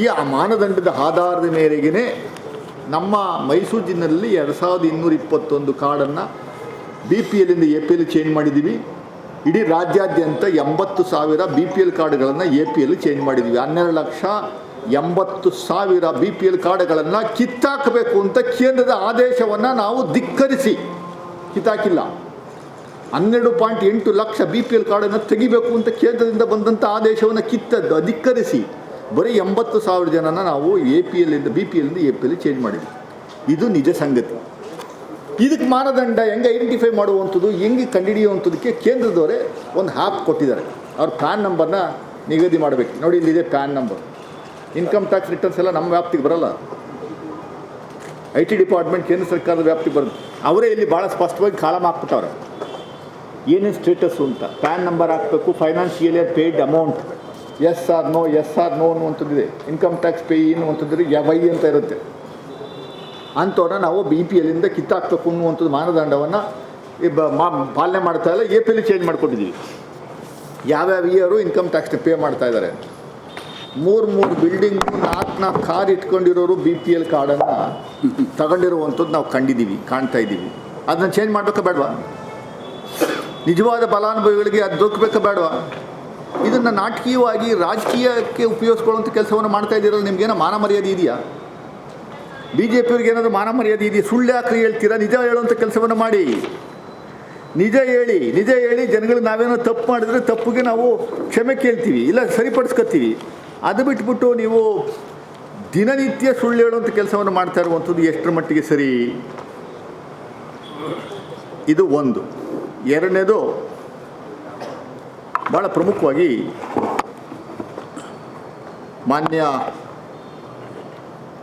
ಈ ಆ ಮಾನದಂಡದ ಆಧಾರದ ಮೇರೆಗೆ ನಮ್ಮ ಮೈಸೂರು ಜಿಲ್ಲೆಯಲ್ಲಿ ಎರಡು ಸಾವಿರದ ಇನ್ನೂರ ಇಪ್ಪತ್ತೊಂದು ಕಾರ್ಡನ್ನು ಬಿ ಪಿ ಎಲ್ಲಿಂದ ಎ ಪಿ ಎಲ್ ಚೇಂಜ್ ಮಾಡಿದ್ದೀವಿ ಇಡೀ ರಾಜ್ಯಾದ್ಯಂತ ಎಂಬತ್ತು ಸಾವಿರ ಬಿ ಪಿ ಎಲ್ ಕಾರ್ಡ್ಗಳನ್ನು ಎ ಪಿ ಎಲ್ ಚೇಂಜ್ ಮಾಡಿದ್ದೀವಿ ಹನ್ನೆರಡು ಲಕ್ಷ ಎಂಬತ್ತು ಸಾವಿರ ಬಿ ಪಿ ಎಲ್ ಕಾರ್ಡ್ಗಳನ್ನು ಕಿತ್ತಾಕಬೇಕು ಅಂತ ಕೇಂದ್ರದ ಆದೇಶವನ್ನು ನಾವು ಧಿಕ್ಕರಿಸಿ. ಕಿತ್ತಾಕಿಲ್ಲ. ಹನ್ನೆರಡು ಪಾಯಿಂಟ್ ಎಂಟು ಲಕ್ಷ ಬಿ ಪಿ ಎಲ್ ಕಾರ್ಡನ್ನು ತೆಗಿಬೇಕು ಅಂತ ಕೇಂದ್ರದಿಂದ ಬಂದಂಥ ಆದೇಶವನ್ನು ಕಿತ್ತದ್ದು ಅಧಿಕರಿಸಿ ಬರೀ ಎಂಬತ್ತು ಸಾವಿರ ಜನನ ನಾವು ಎ ಪಿ ಎಲ್ಲಿಂದ ಬಿ ಪಿ ಎಲ್ಲಿಂದ ಎ ಪಿ ಎಲ್ಲಿ ಚೇಂಜ್ ಮಾಡಿದ್ವಿ. ಇದು ನಿಜ ಸಂಗತಿ. ಇದಕ್ಕೆ ಮಾನದಂಡ ಹೆಂಗೆ ಐಡೆಂಟಿಫೈ ಮಾಡುವಂಥದ್ದು, ಹೆಂಗೆ ಕಂಡುಹಿಡಿಯುವಂಥದ್ದಕ್ಕೆ ಕೇಂದ್ರದವರೇ ಒಂದು ಹ್ಯಾಪ್ ಕೊಟ್ಟಿದ್ದಾರೆ. ಅವ್ರ ಪ್ಯಾನ್ ನಂಬರ್ನ ನಿಗದಿ ಮಾಡಬೇಕು. ನೋಡಿ ಇಲ್ಲಿದೆ PAN number income tax returns ಎಲ್ಲ ನಮ್ಮ ವ್ಯಾಪ್ತಿಗೆ ಬರಲ್ಲ. ಐ ಟಿ ಡಿಪಾರ್ಟ್ಮೆಂಟ್ ಕೇಂದ್ರ ಸರ್ಕಾರದ ವ್ಯಾಪ್ತಿಗೆ ಬರುತ್ತೆ. ಅವರೇ ಇಲ್ಲಿ ಭಾಳ ಸ್ಪಷ್ಟವಾಗಿ ಕಾಲಮ್ ಹಾಕ್ಬಿಟ್ಟವ್ರೆ. ಏನೇನು ಸ್ಟೇಟಸ್ಸು ಅಂತ ಪ್ಯಾನ್ ನಂಬರ್ ಹಾಕಬೇಕು financially paid amount S R no, S R no ಅನ್ನುವಂಥದ್ದಿದೆ. Income tax pay ಅನ್ನುವಂಥದ್ದಿದೆ ವೈ ಅಂತ ಇರುತ್ತೆ. ಅಂಥವ್ರನ್ನ ನಾವು ಬಿ ಪಿ ಎಲ್ಲಿಂದ ಕಿತ್ತಾಕ್ಬೇಕು ಅನ್ನುವಂಥದ್ದು ಮಾನದಂಡವನ್ನು ಮಾ, ಪಾಲನೆ ಮಾಡ್ತಾ ಇಲ್ಲ ಎ ಪಿ ಎಲ್ಲಿ ಚೇಂಜ್ ಮಾಡ್ಕೊಂಡಿದ್ದೀವಿ. ಯಾವ್ಯಾವ ಇಯರು ಇನ್ಕಮ್ ಟ್ಯಾಕ್ಸ್ನ ಪೇ ಮಾಡ್ತಾ ಇದ್ದಾರೆ? ಮೂರು ಮೂರು ಬಿಲ್ಡಿಂಗು ನಾಲ್ಕು ನಾಲ್ಕು ಕಾರ್ ಇಟ್ಕೊಂಡಿರೋರು ಬಿ ಪಿ ಎಲ್ ಕಾರ್ಡನ್ನು ತಗೊಂಡಿರುವಂಥದ್ದು ನಾವು ಕಂಡಿದ್ದೀವಿ, ಕಾಣ್ತಾ ಇದ್ದೀವಿ. ಅದನ್ನ ಚೇಂಜ್ ಮಾಡಬೇಕಾ ಬೇಡವಾ? ನಿಜವಾದ ಫಲಾನುಭವಿಗಳಿಗೆ ಅದು ದೊರಕಬೇಕಾ ಬೇಡವಾ? ಇದನ್ನು ನಾಟಕೀಯವಾಗಿ ರಾಜಕೀಯಕ್ಕೆ ಉಪಯೋಗಿಸ್ಕೊಳ್ಳುವಂಥ ಕೆಲಸವನ್ನು ಮಾಡ್ತಾ ಇದ್ದೀರಲ್ಲ ನಿಮಗೇನೋ ಮಾನ ಮರ್ಯಾದೆ ಇದೆಯಾ? ಬಿ ಜೆ ಪಿಯವ್ರಿಗೆ ಏನಾದರೂ ಮಾನ ಮರ್ಯಾದೆ ಇದೆಯಾ? ಸುಳ್ಳು ಯಾಕ್ರಿ ಹೇಳ್ತೀರಾ? ನಿಜ ಹೇಳುವಂಥ ಕೆಲಸವನ್ನು ಮಾಡಿ. ನಿಜ ಹೇಳಿ ನಿಜ ಹೇಳಿ ಜನಗಳು ನಾವೇನೋ ತಪ್ಪು ಮಾಡಿದ್ರೆ ತಪ್ಪಿಗೆ ನಾವು ಕ್ಷಮೆ ಕೇಳ್ತೀವಿ, ಇಲ್ಲ ಸರಿಪಡಿಸ್ಕೊತೀವಿ. ಅದು ಬಿಟ್ಬಿಟ್ಟು ನೀವು ದಿನನಿತ್ಯ ಸುಳ್ಳು ಹೇಳುವಂಥ ಕೆಲಸವನ್ನು ಮಾಡ್ತಾ ಇರುವಂಥದ್ದು ಎಷ್ಟರ ಮಟ್ಟಿಗೆ ಸರಿ? ಇದು ಒಂದು. ಎರಡನೇದು ಭಾಳ ಪ್ರಮುಖವಾಗಿ ಮಾನ್ಯ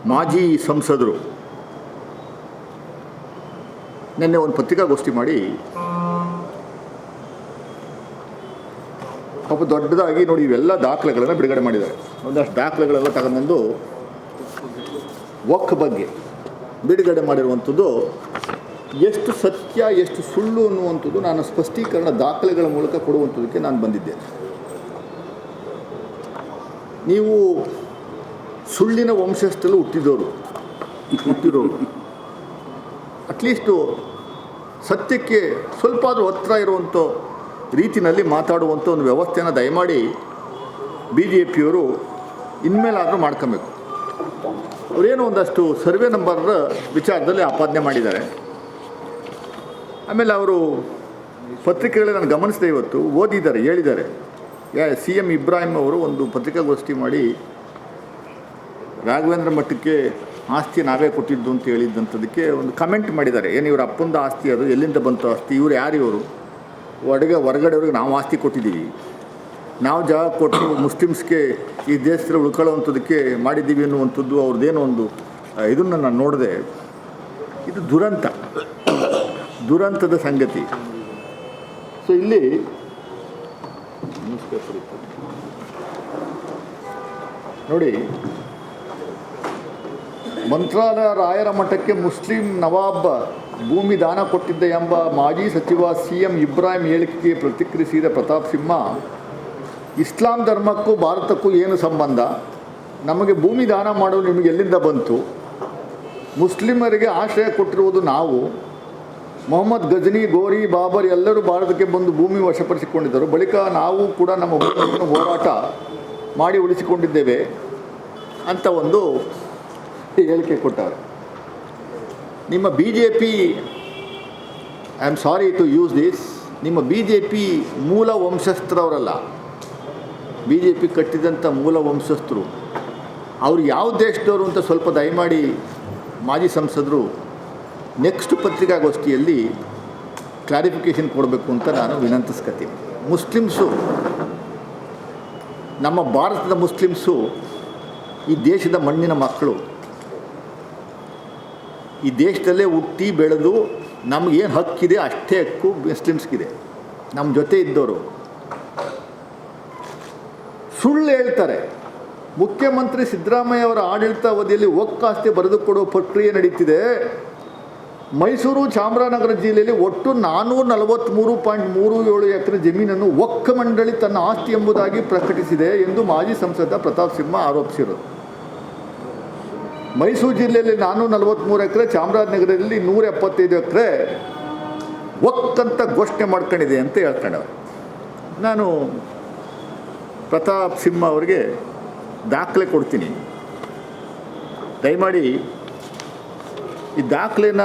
ಮಾಜಿ ಸಂಸದರು ನಿನ್ನೆ ಒಂದು ಪತ್ರಿಕಾಗೋಷ್ಠಿ ಮಾಡಿ ಪಾಪ ದೊಡ್ಡದಾಗಿ ನೋಡಿ ಇವೆಲ್ಲ ದಾಖಲೆಗಳನ್ನು ಬಿಡುಗಡೆ ಮಾಡಿದ್ದಾರೆ. ಒಂದಷ್ಟು ದಾಖಲೆಗಳೆಲ್ಲ ತಗೊಂಡು ಒಕ್ ಬಗ್ಗೆ ಬಿಡುಗಡೆ ಮಾಡಿರುವಂಥದ್ದು ಎಷ್ಟು ಸತ್ಯ, ಎಷ್ಟು ಸುಳ್ಳು ಅನ್ನುವಂಥದ್ದು ನಾನು ಸ್ಪಷ್ಟೀಕರಣ ದಾಖಲೆಗಳ ಮೂಲಕ ಕೊಡುವಂಥದ್ದಕ್ಕೆ ನಾನು ಬಂದಿದ್ದೇನೆ ನೀವು ಸುಳ್ಳಿನ ವಂಶಸ್ಥಲು ಹುಟ್ಟಿದವರು ಹುಟ್ಟಿರೋರು ಅಟ್ಲೀಸ್ಟು ಸತ್ಯಕ್ಕೆ ಸ್ವಲ್ಪ ಆದರೂ ಹತ್ರ ಇರುವಂಥ ರೀತಿಯಲ್ಲಿ ಮಾತಾಡುವಂಥ ಒಂದು ವ್ಯವಸ್ಥೆಯನ್ನು ದಯಮಾಡಿ ಬಿ ಜೆ ಪಿಯವರು ಇನ್ಮೇಲಾದರೂ ಮಾಡ್ಕೊಬೇಕು. ಅವರೇನು ಒಂದಷ್ಟು ಸರ್ವೆ ನಂಬರ್ ವಿಚಾರದಲ್ಲಿ ಆಪಾದನೆ ಮಾಡಿದ್ದಾರೆ. ಆಮೇಲೆ ಅವರು ಪತ್ರಿಕೆಗಳೇ ನಾನು ಗಮನಿಸಿದೆ ಇವತ್ತು, ಓದಿದ್ದಾರೆ, ಹೇಳಿದ್ದಾರೆ. ಯಾ ಸಿ ಎಂ ಇಬ್ರಾಹಿಂ ಅವರು ಒಂದು ಪತ್ರಿಕಾಗೋಷ್ಠಿ ಮಾಡಿ ರಾಘವೇಂದ್ರ ಮಠಕ್ಕೆ ಆಸ್ತಿ ನಾವೇ ಕೊಟ್ಟಿದ್ದು ಅಂತ ಹೇಳಿದ್ದಂಥದಕ್ಕೆ ಒಂದು ಕಮೆಂಟ್ ಮಾಡಿದ್ದಾರೆ. ಏನು ಇವರು ಅಪ್ಪಂದ ಆಸ್ತಿ ಅದು, ಎಲ್ಲಿಂದ ಬಂತು ಆಸ್ತಿ, ಇವ್ರು ಯಾರು ಇವರು? ಹೊರಗೆ, ಹೊರಗಡೆಯವ್ರಿಗೆ ನಾವು ಆಸ್ತಿ ಕೊಟ್ಟಿದ್ದೀವಿ. ನಾವು ಜಾಗ ಕೊಟ್ಟು ಮುಸ್ಲಿಮ್ಸ್ಗೆ ಈ ದೇಶದಲ್ಲಿ ಉಳ್ಕೊಳ್ಳೋವಂಥದ್ದಕ್ಕೆ ಮಾಡಿದ್ದೀವಿ ಅನ್ನುವಂಥದ್ದು ಅವ್ರದ್ದೇನೋ ಒಂದು ಇದನ್ನು ನಾನು ನೋಡಿದೆ. ಇದು ದುರಂತ. ದುರಂತದ ಸಂಗತಿ. ಸೊ ಇಲ್ಲಿ ನೋಡಿ, ಮಂತ್ರಾಲಯ ರಾಯರ ಮಠಕ್ಕೆ ಮುಸ್ಲಿಂ ನವಾಬ್ ಭೂಮಿ ದಾನ ಕೊಟ್ಟಿದ್ದ ಎಂಬ ಮಾಜಿ ಸಚಿವ ಸಿ ಎಂ ಇಬ್ರಾಹಿಂ ಹೇಳಿಕೆಗೆ ಪ್ರತಿಕ್ರಿಯಿಸಿದ ಪ್ರತಾಪ್ ಸಿಂಹ, ಇಸ್ಲಾಂ ಧರ್ಮಕ್ಕೂ ಭಾರತಕ್ಕೂ ಏನು ಸಂಬಂಧ? ನಮಗೆ ಭೂಮಿ ದಾನ ಮಾಡಲು ನಿಮಗೆ ಎಲ್ಲಿಂದ ಬಂತು? ಮುಸ್ಲಿಮರಿಗೆ ಆಶ್ರಯ ಕೊಟ್ಟಿರುವುದು ನಾವು. ಮೊಹಮ್ಮದ್ ಗಜನಿ, ಗೋರಿ, ಬಾಬರ್ ಎಲ್ಲರೂ ಭಾರತಕ್ಕೆ ಬಂದು ಭೂಮಿ ವಶಪಡಿಸಿಕೊಂಡಿದ್ದರು. ಬಳಿಕ ನಾವು ಕೂಡ ನಮ್ಮ ಭೂಮಿಯನ್ನು ಹೋರಾಟ ಮಾಡಿ ಉಳಿಸಿಕೊಂಡಿದ್ದೇವೆ ಅಂತ ಒಂದು ಹೇಳಿಕೆ ಕೊಟ್ಟವರು ನಿಮ್ಮ B J P I am sorry to use this ನಿಮ್ಮ ಬಿ ಜೆ ಪಿ ಮೂಲ ವಂಶಸ್ಥರವರಲ್ಲ. ಬಿ ಜೆ ಪಿ ಕಟ್ಟಿದಂಥ ಮೂಲ ವಂಶಸ್ಥರು. ಅವರು ಯಾವ ದೇಶದವರು ಅಂತ ಸ್ವಲ್ಪ ದಯಮಾಡಿ ಮಾಜಿ ಸಂಸದರು ನೆಕ್ಸ್ಟ್ ಪತ್ರಿಕಾಗೋಷ್ಠಿಯಲ್ಲಿ ಕ್ಲಾರಿಫಿಕೇಷನ್ ಕೊಡಬೇಕು ಅಂತ ನಾನು ವಿನಂತಿಸ್ಕೊತೀನಿ ಮುಸ್ಲಿಮ್ಸು, ನಮ್ಮ ಭಾರತದ ಮುಸ್ಲಿಮ್ಸು, ಈ ದೇಶದ ಮಣ್ಣಿನ ಮಕ್ಕಳು, ಈ ದೇಶದಲ್ಲೇ ಹುಟ್ಟಿ ಬೆಳೆದು ನಮಗೇನು ಹಕ್ಕಿದೆ ಅಷ್ಟೇ ಹಕ್ಕು ಮುಸ್ಲಿಮ್ಸ್ಗಿದೆ. ನಮ್ಮ ಜೊತೆ ಇದ್ದವರು ಸುಳ್ಳು ಹೇಳ್ತಾರೆ. ಮುಖ್ಯಮಂತ್ರಿ ಸಿದ್ದರಾಮಯ್ಯ ಅವರ ಆಡಳಿತಾವಧಿಯಲ್ಲಿ ಒಕ್ಕಾಸ್ತಿ ಬರೆದುಕೊಡುವ ಪ್ರಕ್ರಿಯೆ ನಡೀತಿದೆ. ಮೈಸೂರು ಚಾಮರಾಜನಗರ ಜಿಲ್ಲೆಯಲ್ಲಿ ಒಟ್ಟು ನಾನ್ನೂರ ನಲವತ್ತ್ಮೂರು ಪಾಯಿಂಟ್ ಮೂರು ಏಳು ಎಕರೆ ಜಮೀನನ್ನು ಒಕ್ಕ ಮಂಡಳಿ ತನ್ನ ಆಸ್ತಿ ಎಂಬುದಾಗಿ ಪ್ರಕಟಿಸಿದೆ ಎಂದು ಮಾಜಿ ಸಂಸದ ಪ್ರತಾಪ್ ಸಿಂಹ ಆರೋಪಿಸಿದರು. ಮೈಸೂರು ಜಿಲ್ಲೆಯಲ್ಲಿ ನಾನು ನಲವತ್ತ್ಮೂರು ಎಕರೆ, ಚಾಮರಾಜನಗರದಲ್ಲಿ ನೂರ ಎಪ್ಪತ್ತೈದು ಎಕರೆ ಒಕ್ಕಂತ ಘೋಷಣೆ ಮಾಡ್ಕೊಂಡಿದೆ ಅಂತ ಹೇಳ್ಕೊಂಡವ್ರು. ನಾನು ಪ್ರತಾಪ್ ಸಿಂಹ ಅವರಿಗೆ ದಾಖಲೆ ಕೊಡ್ತೀನಿ. ದಯಮಾಡಿ ಈ ದಾಖಲೆನ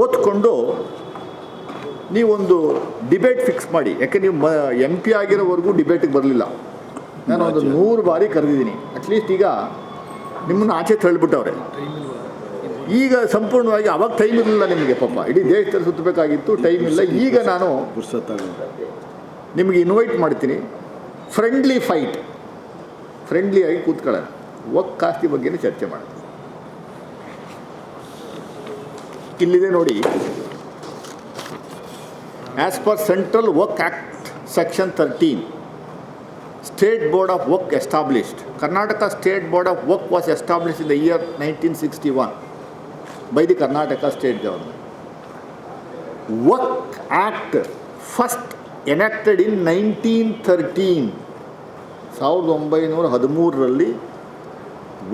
ಓದ್ಕೊಂಡು ನೀವೊಂದು ಡಿಬೇಟ್ ಫಿಕ್ಸ್ ಮಾಡಿ. ಯಾಕೆ ನೀವು ಮ ಎಂ ಪಿ ಆಗಿರೋವರೆಗೂ ಡಿಬೇಟಿಗೆ ಬರಲಿಲ್ಲ. ನಾನು ಒಂದು ನೂರು ಬಾರಿ ಕರೆದಿದ್ದೀನಿ. ಅಟ್ಲೀಸ್ಟ್ ಈಗ ನಿಮ್ಮನ್ನು ಆಚೆ ತಳ್ಳಿಬಿಟ್ಟವ್ರೆ. ಈಗ ಸಂಪೂರ್ಣವಾಗಿ ಅವಾಗ ಟೈಮ್ ಇರಲಿಲ್ಲ ನಿಮಗೆ ಪಾಪ. ಇಡೀ ದೇಶದಲ್ಲಿ ಸುತ್ತಬೇಕಾಗಿತ್ತು ಟೈಮ್ ಇಲ್ಲ. ಈಗ ನಾನು ನಿಮಗೆ ಇನ್ವೈಟ್ ಮಾಡ್ತೀನಿ. ಫ್ರೆಂಡ್ಲಿ ಫೈಟ್ ಫ್ರೆಂಡ್ಲಿ ಆಗಿ ಕೂತ್ಕೊಳ್ಳೋಣ. ಒಕ್ ಕಾಸ್ತಿ ಬಗ್ಗೆನೇ ಚರ್ಚೆ ಮಾಡೋಣ. ಇಲ್ಲಿದೆ ನೋಡಿ. As per central work act section thirteen state board of work established Karnataka state board of work was establish in the year nineteen sixty one by the Karnataka state government work act first enacted in nineteen thirteen ಸಾವಿರದ ಒಂಬೈನೂರ ಹದಿಮೂರರಲ್ಲಿ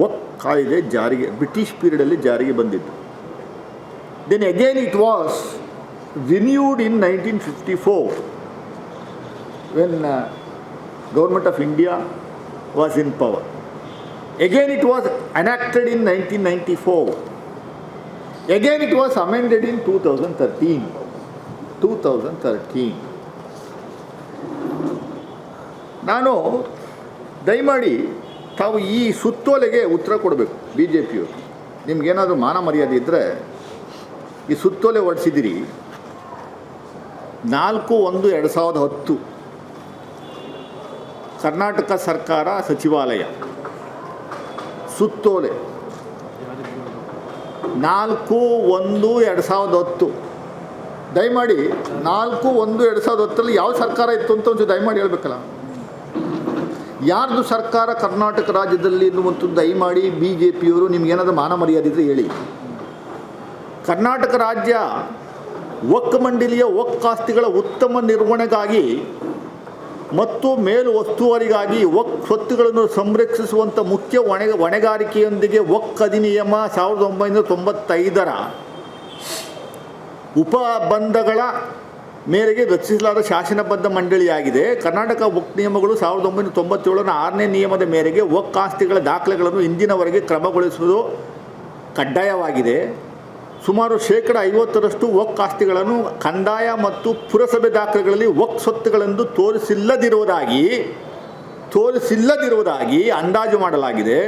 ವಕ್ ಕಾಯ್ದೆ ಜಾರಿಗೆ British ಪೀರಿಯಡಲ್ಲಿ ಜಾರಿಗೆ ಬಂದಿತ್ತು. Fifty four when government of India was in power again it was enacted in nineteen ninety four again it was amended in two thousand thirteen two thousand thirteen ನಾನು ದಯಮಾಡಿ ತಾವು ಈ ಸುತ್ತೋಲೆಗೆ ಉತ್ತರ ಕೊಡಬೇಕು ಬಿ ಜೆ ಪಿಯವರು ನಿಮ್ಗೇನಾದರೂ ಮಾನ ಮರ್ಯಾದೆ ಇದ್ದರೆ ಈ ಸುತ್ತೋಲೆ ಹೊಡಿಸಿದಿರಿ ನಾಲ್ಕು, ಒಂದು, ಎರಡು ಸಾವಿರದ ಹತ್ತು. ಕರ್ನಾಟಕ ಸರ್ಕಾರ ಸಚಿವಾಲಯ. ಸುತ್ತೋಲೆ. ನಾಲ್ಕು, ಒಂದು, ಎರಡು ಸಾವಿರದ ಹತ್ತು. ದಯಮಾಡಿ ನಾಲ್ಕು, ಒಂದು, ಎರಡು ಸಾವಿರದ ಹತ್ತರಲ್ಲಿ ಯಾವ ಸರ್ಕಾರ ಇತ್ತು ಅಂತ ಒಂದು ದಯಮಾಡಿ ಹೇಳಬೇಕಲ್ಲ. ಯಾರ್ದು ಸರ್ಕಾರ ಕರ್ನಾಟಕ ರಾಜ್ಯದಲ್ಲಿ ಎನ್ನುವಂಥದ್ದು ದಯಮಾಡಿ ಬಿ ಜೆ ಪಿಯವರು ನಿಮ್ಗೇನಾದರೂ ಮಾನ ಮರ್ಯಾದೆ ಇದ್ರೆ ಹೇಳಿ. ಕರ್ನಾಟಕ ರಾಜ್ಯ ಒಕ್ಕ ಮಂಡಳಿಯ ಒಕ್ಕಾಸ್ತಿಗಳ ಉತ್ತಮ ನಿರ್ವಹಣೆಗಾಗಿ ಮತ್ತು ಮೇಲು ವಸ್ತುವರಿಗಾಗಿ ಒಕ್ ಸ್ವತ್ತುಗಳನ್ನು ಸಂರಕ್ಷಿಸುವಂಥ ಮುಖ್ಯ ಹೊಣೆ, ಹೊಣೆಗಾರಿಕೆಯೊಂದಿಗೆ ಒಕ್ ಅಧಿನಿಯಮ ಸಾವಿರದ ಒಂಬೈನೂರ ತೊಂಬತ್ತೈದರ ಉಪಬಂಧಗಳ ಮೇರೆಗೆ ರಚಿಸಲಾದ ಶಾಸನಬದ್ಧ ಮಂಡಳಿಯಾಗಿದೆ. ಕರ್ನಾಟಕ ಒಕ್ ನಿಯಮಗಳು ಸಾವಿರದ ಒಂಬೈನೂರ ತೊಂಬತ್ತೇಳರ ಆರನೇ ನಿಯಮದ ಮೇರೆಗೆ ಒಕ್ ಆಸ್ತಿಗಳ ದಾಖಲೆಗಳನ್ನು ಇಂದಿನವರೆಗೆ ಕ್ರಮಗೊಳಿಸುವುದು ಕಡ್ಡಾಯವಾಗಿದೆ. ಸುಮಾರು ಶೇಕಡ ಐವತ್ತರಷ್ಟು ಒಕ್ ಆಸ್ತಿಗಳನ್ನು ಕಂದಾಯ ಮತ್ತು ಪುರಸಭೆ ದಾಖಲೆಗಳಲ್ಲಿ ಒಕ್ ಸ್ವತ್ತುಗಳೆಂದು ತೋರಿಸಿಲ್ಲದಿರುವುದಾಗಿ ತೋರಿಸಿಲ್ಲದಿರುವುದಾಗಿ ಅಂದಾಜು ಮಾಡಲಾಗಿದೆ.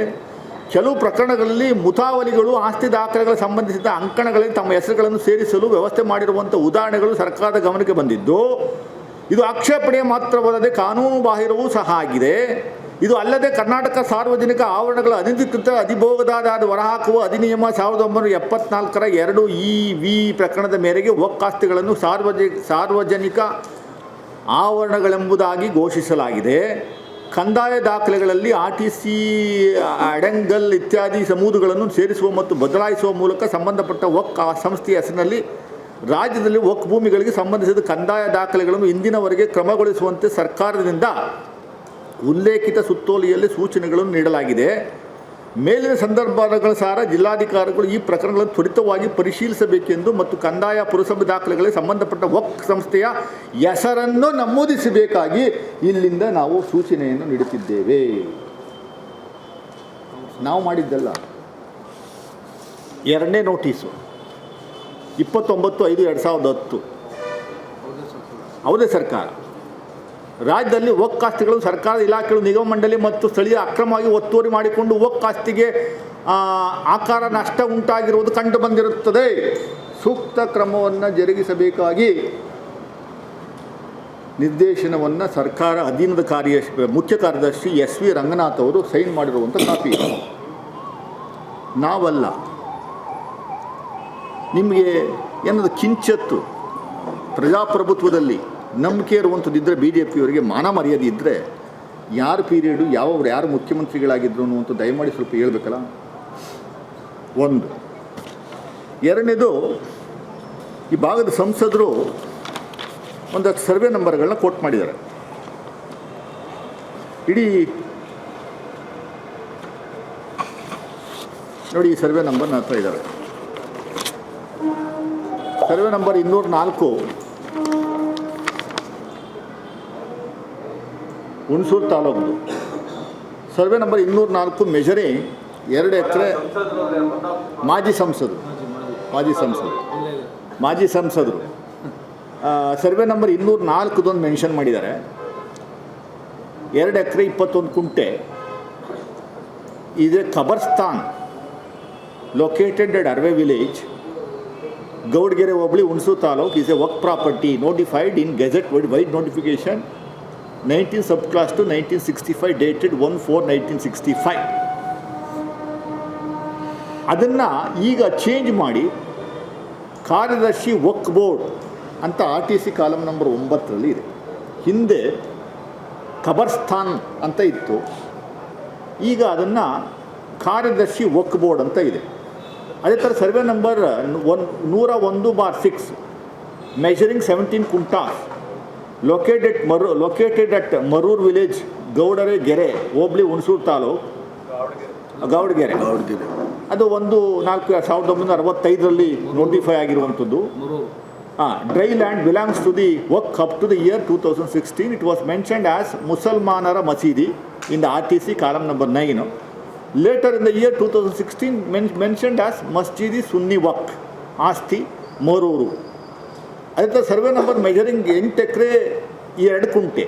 ಕೆಲವು ಪ್ರಕರಣಗಳಲ್ಲಿ ಮುತಾವಲಿಗಳು ಆಸ್ತಿ ದಾಖಲೆಗಳ ಸಂಬಂಧಿಸಿದ ಅಂಕಣಗಳಲ್ಲಿ ತಮ್ಮ ಹೆಸರುಗಳನ್ನು ಸೇರಿಸಲು ವ್ಯವಸ್ಥೆ ಮಾಡಿರುವಂಥ ಉದಾಹರಣೆಗಳು ಸರ್ಕಾರದ ಗಮನಕ್ಕೆ ಬಂದಿದ್ದು, ಇದು ಆಕ್ಷೇಪಣೆ ಮಾತ್ರವಲ್ಲದೆ ಕಾನೂನು ಬಾಹಿರವೂ ಸಹ ಆಗಿದೆ. ಇದು ಅಲ್ಲದೆ ಕರ್ನಾಟಕ ಸಾರ್ವಜನಿಕ ಆವರಣಗಳ ಅನಧಿಕೃತ ಅಧಿಭೋಗದಾದ ಹೊರಹಾಕುವ ಅಧಿನಿಯಮ ಸಾವಿರದ ಒಂಬೈನೂರ ಎಪ್ಪತ್ನಾಲ್ಕರ ಎರಡು ಇ ವಿ ಪ್ರಕರಣದ ಮೇರೆಗೆ ಒಕ್ಕಾಸ್ತಿಗಳನ್ನು ಸಾರ್ವಜನಿಕ ಸಾರ್ವಜನಿಕ ಆವರಣಗಳೆಂಬುದಾಗಿ ಘೋಷಿಸಲಾಗಿದೆ. ಕಂದಾಯ ದಾಖಲೆಗಳಲ್ಲಿ ಆರ್ ಟಿ ಸಿ ಅಡಂಗಲ್ ಇತ್ಯಾದಿ ಸಮೂದುಗಳನ್ನು ಸೇರಿಸುವ ಮತ್ತು ಬದಲಾಯಿಸುವ ಮೂಲಕ ಸಂಬಂಧಪಟ್ಟ ಒಕ್ ಆ ಸಂಸ್ಥೆಯ ಹೆಸರಿನಲ್ಲಿ ರಾಜ್ಯದಲ್ಲಿ ಒಕ್ ಭೂಮಿಗಳಿಗೆ ಸಂಬಂಧಿಸಿದ ಕಂದಾಯ ದಾಖಲೆಗಳನ್ನು ಇಂದಿನವರೆಗೆ ಕ್ರಮಗೊಳಿಸುವಂತೆ ಸರ್ಕಾರದಿಂದ ಉಲ್ಲೇಖಿತ ಸುತ್ತೋಲೆಯಲ್ಲಿ ಸೂಚನೆಗಳನ್ನು ನೀಡಲಾಗಿದೆ. ಮೇಲಿನ ಸಂದರ್ಭಗಳ ಸಾರ ಜಿಲ್ಲಾಧಿಕಾರಿಗಳು ಈ ಪ್ರಕರಣಗಳನ್ನು ತ್ವರಿತವಾಗಿ ಪರಿಶೀಲಿಸಬೇಕೆಂದು ಮತ್ತು ಕಂದಾಯ ಪುರಸಭೆ ದಾಖಲೆಗಳಿಗೆ ಸಂಬಂಧಪಟ್ಟ ವಕ್ ಸಂಸ್ಥೆಯ ಹೆಸರನ್ನು ನಮೂದಿಸಬೇಕಾಗಿ ಇಲ್ಲಿಂದ ನಾವು ಸೂಚನೆಯನ್ನು ನೀಡುತ್ತಿದ್ದೇವೆ. ನಾವು ಮಾಡಿದ್ದಲ್ಲ. ಎರಡನೇ ನೋಟಿಸು. ಇಪ್ಪತ್ತೊಂಬತ್ತು ಐದು ಎರಡು ಸಾವಿರದ ಹತ್ತು. ಅವರೇ ಸರ್ಕಾರ. ರಾಜ್ಯದಲ್ಲಿ ಒಕ್ ಆಸ್ತಿಗಳು ಸರ್ಕಾರದ ಇಲಾಖೆಗಳು, ನಿಗಮ ಮಂಡಳಿ ಮತ್ತು ಸ್ಥಳೀಯ ಅಕ್ರಮವಾಗಿ ಒತ್ತುವರಿ ಮಾಡಿಕೊಂಡು ಒಕ್ ಆಸ್ತಿಗೆ ಆಕಾರ ನಷ್ಟ ಉಂಟಾಗಿರುವುದು ಕಂಡು ಬಂದಿರುತ್ತದೆ. ಸೂಕ್ತ ಕ್ರಮವನ್ನು ಜರುಗಿಸಬೇಕಾಗಿ ನಿರ್ದೇಶನವನ್ನು ಸರ್ಕಾರ ಅಧೀನದ ಕಾರ್ಯ, ಮುಖ್ಯ ಕಾರ್ಯದರ್ಶಿ ಎಸ್ ವಿ ರಂಗನಾಥ್ ಅವರು ಸೈನ್ ಮಾಡಿರುವಂಥ ಕಾಪಿ. ನಾವಲ್ಲ. ನಿಮಗೆ ಏನದು ಕಿಂಚತ್ತು ಪ್ರಜಾಪ್ರಭುತ್ವದಲ್ಲಿ ನಂಬಿಕೆ ಇರುವಂಥದ್ದಿದ್ದರೆ ಬಿ ಜೆ ಪಿಯವರಿಗೆ ಮಾನ ಮರ್ಯಾದೆ ಇದ್ದರೆ ಯಾರು ಪೀರಿಯಡು ಯಾವವ್ರು ಯಾರು ಮುಖ್ಯಮಂತ್ರಿಗಳಾಗಿದ್ರು ಅನ್ನುವಂಥ ದಯಮಾಡಿ ಸ್ವಲ್ಪ ಹೇಳ್ಬೇಕಲ್ಲ? ಒಂದು. ಎರಡನೇದು, ಈ ಭಾಗದ ಸಂಸದರು ಒಂದಷ್ಟು ಸರ್ವೆ ನಂಬರ್ಗಳನ್ನ ಕೋಟ್ ಮಾಡಿದ್ದಾರೆ. ಇಡೀ ನೋಡಿ ಈ ಸರ್ವೆ ನಂಬರ್ನ ಹತ್ರ ಇದ್ದಾರೆ ಸರ್ವೆ ನಂಬರ್ ಇನ್ನೂರ ನಾಲ್ಕು ಹುಣಸೂರು ತಾಲೂಕು ಸರ್ವೆ ನಂಬರ್ ಇನ್ನೂರ ನಾಲ್ಕು ಮೆಜರಿ ಎರಡು ಎಕರೆ ಮಾಜಿ ಸಂಸದರು. ಮಾಜಿ ಸಂಸದರು. ಮಾಜಿ ಸಂಸದರು. ಸರ್ವೆ ನಂಬರ್ ಇನ್ನೂರ ನಾಲ್ಕದೊಂದು ಮೆನ್ಷನ್ ಮಾಡಿದ್ದಾರೆ. ಎರಡು ಎಕರೆ ಇಪ್ಪತ್ತೊಂದು ಕುಂಟೆ. ಇದೆ ಖಬರ್ಸ್ತಾನ್ located at Arve village Gowdgere hobli Hunsur notified in gazette vide vide notified in subclass to nineteen 19 subclass to 1965 dated 1 4 1965 ಅದನ್ನು ಈಗ ಚೇಂಜ್ ಮಾಡಿ ಕಾರ್ಯದರ್ಶಿ ವಕ್ ಬೋರ್ಡ್ ಅಂತ R T C column number ಒಂಬತ್ತರಲ್ಲಿ ಇದೆ. ಹಿಂದೆ ಖಬರ್ಸ್ಥಾನ್ ಅಂತ ಇತ್ತು. ಈಗ ಅದನ್ನು ಕಾರ್ಯದರ್ಶಿ ವಕ್ ಬೋರ್ಡ್ ಅಂತ ಇದೆ. ಅದೇ ಥರ ಸರ್ವೆ ನಂಬರ್ ಒನ್ ನೂರ ಒಂದು bar six measuring seventeen kuntas located Maru located at Marur village Gowdagere hobli Hunsur taluk Gowdagere ಅದು ಒಂದು ನಾಲ್ಕು ಸಾವಿರದ ಒಂಬೈನೂರ ಅರವತ್ತೈದರಲ್ಲಿ ನೋಟಿಫೈ ಆಗಿರುವಂಥದ್ದು. Dry land belongs to the work up to the year two thousand sixteen it was mentioned as ಮುಸಲ್ಮಾನರ ಮಸೀದಿ in the R T C column number nine later in the year two thousand sixteen men mentioned as ಮಸ್ಜಿದಿ ಸುನ್ನಿ ವಕ್ ಆಸ್ತಿ ಮೋರೂರು ಅದೇ ಥರ survey number measuring ಎಂಟು ಎಕರೆ ಎರಡು ಕುಂಟೆ.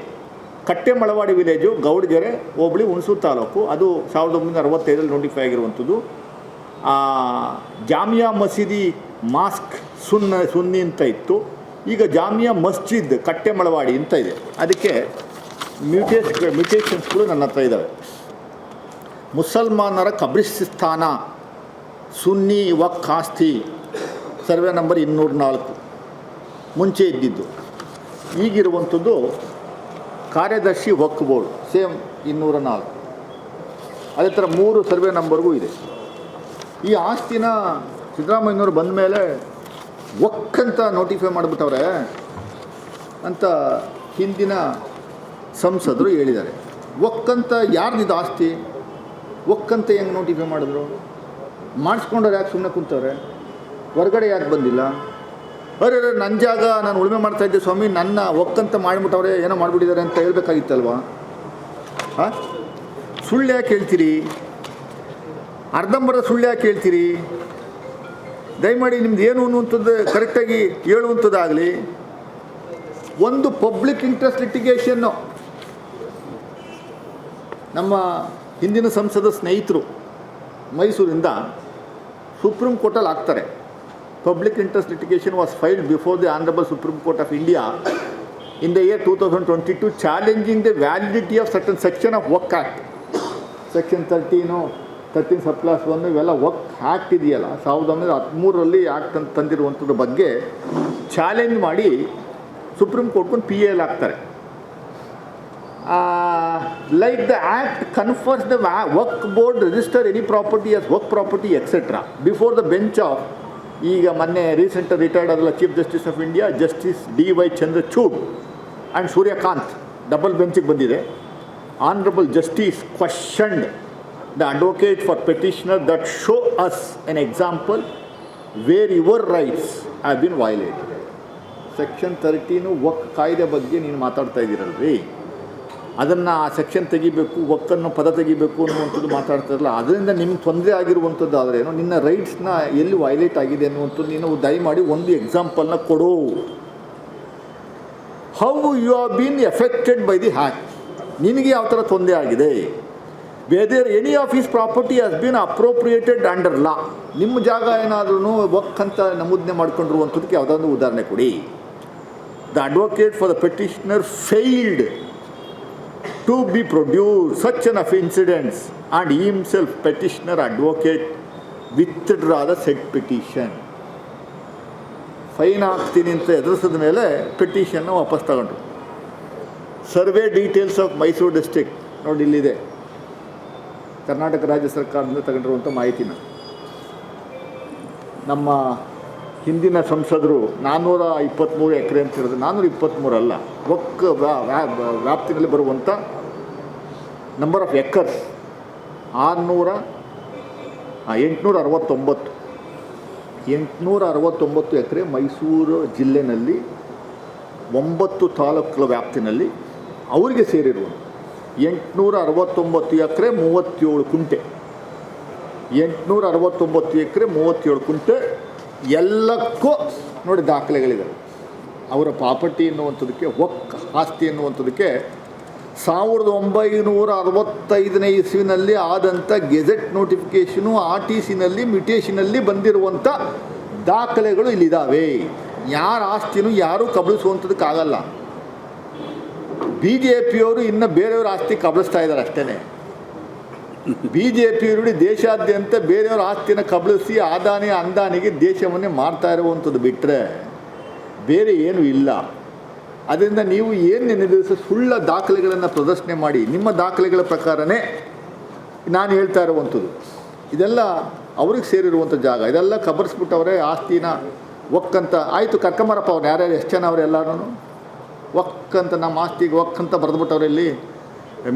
ಕಟ್ಟೆ Malavadi village Gowdagere, ಹೋಬಳಿ, ಹುಣಸೂರು ತಾಲೂಕು. ಅದು ಸಾವಿರದ ಒಂಬೈನೂರ ಅರವತ್ತೈದರಲ್ಲಿ ನೋಟಿಫೈ ಆಗಿರುವಂಥದ್ದು. ಜಾಮಿಯಾ ಮಸೀದಿ ಮಾಸ್ಕ್ ಸುನ್ನ, ಸುನ್ನಿ ಅಂತ ಇತ್ತು. ಈಗ ಜಾಮಿಯಾ ಮಸ್ಜಿದ್ ಕಟ್ಟೆ ಮಳವಾಡಿ ಅಂತ ಇದೆ. ಅದಕ್ಕೆ ಮ್ಯೂಟೇಶ್ ಮ್ಯೂಟೇಷನ್ಸ್ಗಳು ನನ್ನ ಹತ್ರ ಇದ್ದಾವೆ ಮುಸಲ್ಮಾನರ ಕಬ್ರಿಸ್ತಾನ, ಸುನ್ನಿ ವಕ್ ಆಸ್ತಿ ಸರ್ವೆ ನಂಬರ್ ಇನ್ನೂರ ನಾಲ್ಕು ಮುಂಚೆ ಇದ್ದಿದ್ದು. ಈಗಿರುವಂಥದ್ದು ಕಾರ್ಯದರ್ಶಿ ವಕ್ ಬೋರ್ಡ್, ಸೇಮ್ ಇನ್ನೂರ ನಾಲ್ಕು. ಅದೇ ಥರ ಮೂರು ಸರ್ವೆ ನಂಬರ್ಗೂ ಇದೆ. ಈ ಆಸ್ತಿನ ಸಿದ್ದರಾಮಯ್ಯನವರು ಬಂದ ಮೇಲೆ ವಕ್ ಅಂತ ನೋಟಿಫೈ ಮಾಡಿಬಿಟ್ಟವ್ರೆ ಅಂತ ಹಿಂದಿನ ಸಂಸದರು ಹೇಳಿದ್ದಾರೆ. ಒಕ್ಕಂತ ಯಾರ್ದಿದು ಆಸ್ತಿ? ಒಕ್ಕಂತ ಹೆಂಗೆ ನೋಟಿಫೈ ಮಾಡಿದ್ರು? ಮಾಡಿಸ್ಕೊಂಡವ್ರು ಯಾಕೆ ಸುಮ್ಮನೆ ಕುಂತವ್ರೆ? ಹೊರಗಡೆ ಯಾಕೆ ಬಂದಿಲ್ಲ? ಅರೆ ನನ್ನ ಜಾಗ, ನಾನು ಉಳುಮೆ ಮಾಡ್ತಾ ಇದ್ದೆ ಸ್ವಾಮಿ, ನನ್ನ ಒಕ್ಕಂತ ಮಾಡಿಬಿಟ್ಟವ್ರೆ ಏನೋ ಮಾಡಿಬಿಟ್ಟಿದ್ದಾರೆ ಅಂತ ಹೇಳ್ಬೇಕಾಗಿತ್ತಲ್ವಾ? ಹಾಂ ಸುಳ್ಳು ಯಾಕೆ ಹೇಳ್ತೀರಿ? ಅರ್ಧಂಬರ ಸುಳ್ಳು ಯಾಕೆ ಹೇಳ್ತೀರಿ? ದಯಮಾಡಿ ನಿಮ್ದು ಏನು ಅನ್ನುವಂಥದ್ದು ಕರೆಕ್ಟಾಗಿ ಹೇಳುವಂಥದ್ದಾಗಲಿ. ಒಂದು ಪಬ್ಲಿಕ್ ಇಂಟ್ರೆಸ್ಟ್ ಲಿಟಿಗೇಷನ್ನು ನಮ್ಮ ಹಿಂದಿನ ಸಂಸದ ಸ್ನೇಹಿತರು ಮೈಸೂರಿಂದ ಸುಪ್ರೀಂ ಕೋರ್ಟಲ್ಲಿ ಹಾಕ್ತಾರೆ. Was filed before the honourable supreme court of India in the year two thousand twenty two challenging the validity of certain section of work act section thirteen thirteen sub clause one ಇವೆಲ್ಲ ವರ್ಕ್ act ಇದೆಯಲ್ಲ? ಸಾವಿರದ ಒಂಬೈನೂರ ಹದಿಮೂರರಲ್ಲಿ act ಅಂತ ತಂದಿರುವಂಥದ್ರ ಬಗ್ಗೆ challenge ಮಾಡಿ supreme ಕೋರ್ಟ್ಗೊಂದು P L ಹಾಕ್ತಾರೆ. Like the act confess the work board register any property S work property etcetera before the bench of ಈಗ ಮೊನ್ನೆ recent retired ಆದಲ್ಲ chief justice of India justice D Y Chandrachud and Suryakant double ಬೆಂಚಿಗೆ ಬಂದಿದೆ. Honourable justice questioned the advocate for petitioner that show us an example wear your rights have been violated section thirteen ವಕ್ ಕಾಯ್ದೆ ಬಗ್ಗೆ ನೀನು ಮಾತಾಡ್ತಾ ಇದ್ದೀರಲ್ರಿ ಅದನ್ನು ಆ section ತೆಗಿಬೇಕು, ಒಕ್ಕನ್ನು ಪದ ತೆಗಿಬೇಕು ಅನ್ನುವಂಥದ್ದು ಮಾತಾಡ್ತಾರಲ್ಲ, ಅದರಿಂದ ನಿಮ್ಗೆ ತೊಂದರೆ ಆಗಿರುವಂಥದ್ದು ಆದ್ರೇನು ನಿನ್ನ ರೈಟ್ಸ್ನ ಎಲ್ಲಿ ವೈಲೇಟ್ ಆಗಿದೆ ಅನ್ನುವಂಥದ್ದು ನೀನು ದಯಮಾಡಿ ಒಂದು ಎಕ್ಸಾಂಪಲ್ನ ಕೊಡು. How you are been affected by the act ನಿನಗೆ ಯಾವ ಥರ ತೊಂದರೆ ಆಗಿದೆ? Whether any of his property has been appropriated under law ನಿಮ್ಮ ಜಾಗ ಏನಾದ್ರೂ ವಕ್ ಅಂತ ನಮೂದನೆ ಮಾಡ್ಕೊಂಡಿರುವಂಥದ್ದಕ್ಕೆ ಯಾವುದಾದ್ರು ಉದಾಹರಣೆ ಕೊಡಿ. The advocate for the petitioner failed be produce such an of incidents and he himself petitioner advocate withdraw the said petition fine ಹಾಕ್ತೀನಿ ಅಂತ ಎದುರಿಸಿದ ಮೇಲೆ ಪೆಟಿಷನ್ನ ವಾಪಸ್ ತಗೊಂಡ್ರು. Survey details of Mysuru district ನೋಡಿ ಇಲ್ಲಿದೆ. ಕರ್ನಾಟಕ ರಾಜ್ಯ ಸರ್ಕಾರದಿಂದ ತಗೊಂಡಿರುವಂಥ ಮಾಹಿತಿನ. ನಮ್ಮ ಹಿಂದಿನ ಸಂಸದರು ನಾನ್ನೂರ ಇಪ್ಪತ್ತ್ಮೂರು ಎಕರೆ ಅಂತ ಹೇಳಿದ್ರೆ ನಾನ್ನೂರ ಇಪ್ಪತ್ತ್ಮೂರಲ್ಲ ಒಕ್ಕ ವ್ಯಾ- ವ್ಯಾ- ವ್ಯಾಪ್ತಿನಲ್ಲಿ ಬರುವಂಥ ನಂಬರ್ ಆಫ್ ಎಕರ್ಸ್ ಆರುನೂರ ಎಂಟುನೂರ ಅರವತ್ತೊಂಬತ್ತು ಎಂಟುನೂರ ಅರವತ್ತೊಂಬತ್ತು ಎಕರೆ ಮೈಸೂರು ಜಿಲ್ಲೆನಲ್ಲಿ ಒಂಬತ್ತು ತಾಲೂಕುಗಳ ವ್ಯಾಪ್ತಿನಲ್ಲಿ ಅವರಿಗೆ ಸೇರಿರುವ ಎಂಟುನೂರ ಅರವತ್ತೊಂಬತ್ತು ಎಕರೆ ಮೂವತ್ತೇಳು ಕುಂಟೆ. ಎಂಟುನೂರ ಅರವತ್ತೊಂಬತ್ತು ಎಕರೆ ಮೂವತ್ತೇಳು ಕುಂಟೆ ಎಲ್ಲಕ್ಕೂ ನೋಡಿ ದಾಖಲೆಗಳಿದೆ ಅವರ ಪ್ರಾಪರ್ಟಿ ಎನ್ನುವಂಥದ್ದಕ್ಕೆ ಒಕ್ಕ ಆಸ್ತಿ ಎನ್ನುವಂಥದ್ದಕ್ಕೆ ಸಾವಿರದ ಒಂಬೈನೂರ ಅರವತ್ತೈದನೇ ಇಸ್ವಿನಲ್ಲಿ ಆದಂಥ ಗೆಜೆಟ್ ನೋಟಿಫಿಕೇಷನು ಆರ್ ಟಿ ಸಿನಲ್ಲಿ ಮ್ಯುಟೇಷನಲ್ಲಿ ಬಂದಿರುವಂಥ ದಾಖಲೆಗಳು ಇಲ್ಲಿದ್ದಾವೆ ಯಾರ ಆಸ್ತಿನೂ ಯಾರೂ ಕಬಳಿಸುವಂಥದ್ದಕ್ಕಾಗಲ್ಲ ಬಿ ಜೆ ಪಿಯವರು ಇನ್ನು ಬೇರೆಯವ್ರ ಆಸ್ತಿ ಕಬಳಿಸ್ತಾ ಇದ್ದಾರೆ ಅಷ್ಟೇ ಬಿ ಜೆ ಪಿಯವರು ದೇಶಾದ್ಯಂತ ಬೇರೆಯವ್ರ ಆಸ್ತಿನ ಕಬಳಿಸಿ ಆದಾನಿ ಅಂದಾನಿಗೆ ದೇಶವನ್ನೇ ಮಾಡ್ತಾ ಇರುವಂಥದ್ದು ಬಿಟ್ಟರೆ ಬೇರೆ ಏನೂ ಇಲ್ಲ. ಅದರಿಂದ ನೀವು ಏನು ನಿನ್ನೆ ದಿವಸ ಸುಳ್ಳ ದಾಖಲೆಗಳನ್ನು ಪ್ರದರ್ಶನೆ ಮಾಡಿ, ನಿಮ್ಮ ದಾಖಲೆಗಳ ಪ್ರಕಾರನೇ ನಾನು ಹೇಳ್ತಾ ಇರುವಂಥದ್ದು. ಇದೆಲ್ಲ ಅವ್ರಿಗೆ ಸೇರಿರುವಂಥ ಜಾಗ. ಇದೆಲ್ಲ ಕಬರ್ಸ್ಬಿಟ್ಟವ್ರೆ ಆಸ್ತಿನ ಒಕ್ಕಂತ, ಆಯಿತು ಕರ್ಕೊಂಬರಪ್ಪ ಅವ್ರು, ಯಾರ್ಯಾರು, ಎಷ್ಟು ಜನ ಅವ್ರು ಎಲ್ಲರೂ ಒಕ್ಕಂತ, ನಮ್ಮ ಆಸ್ತಿಗೆ ಒಕ್ಕಂತ ಬರೆದ್ಬಿಟ್ಟು ಇಲ್ಲಿ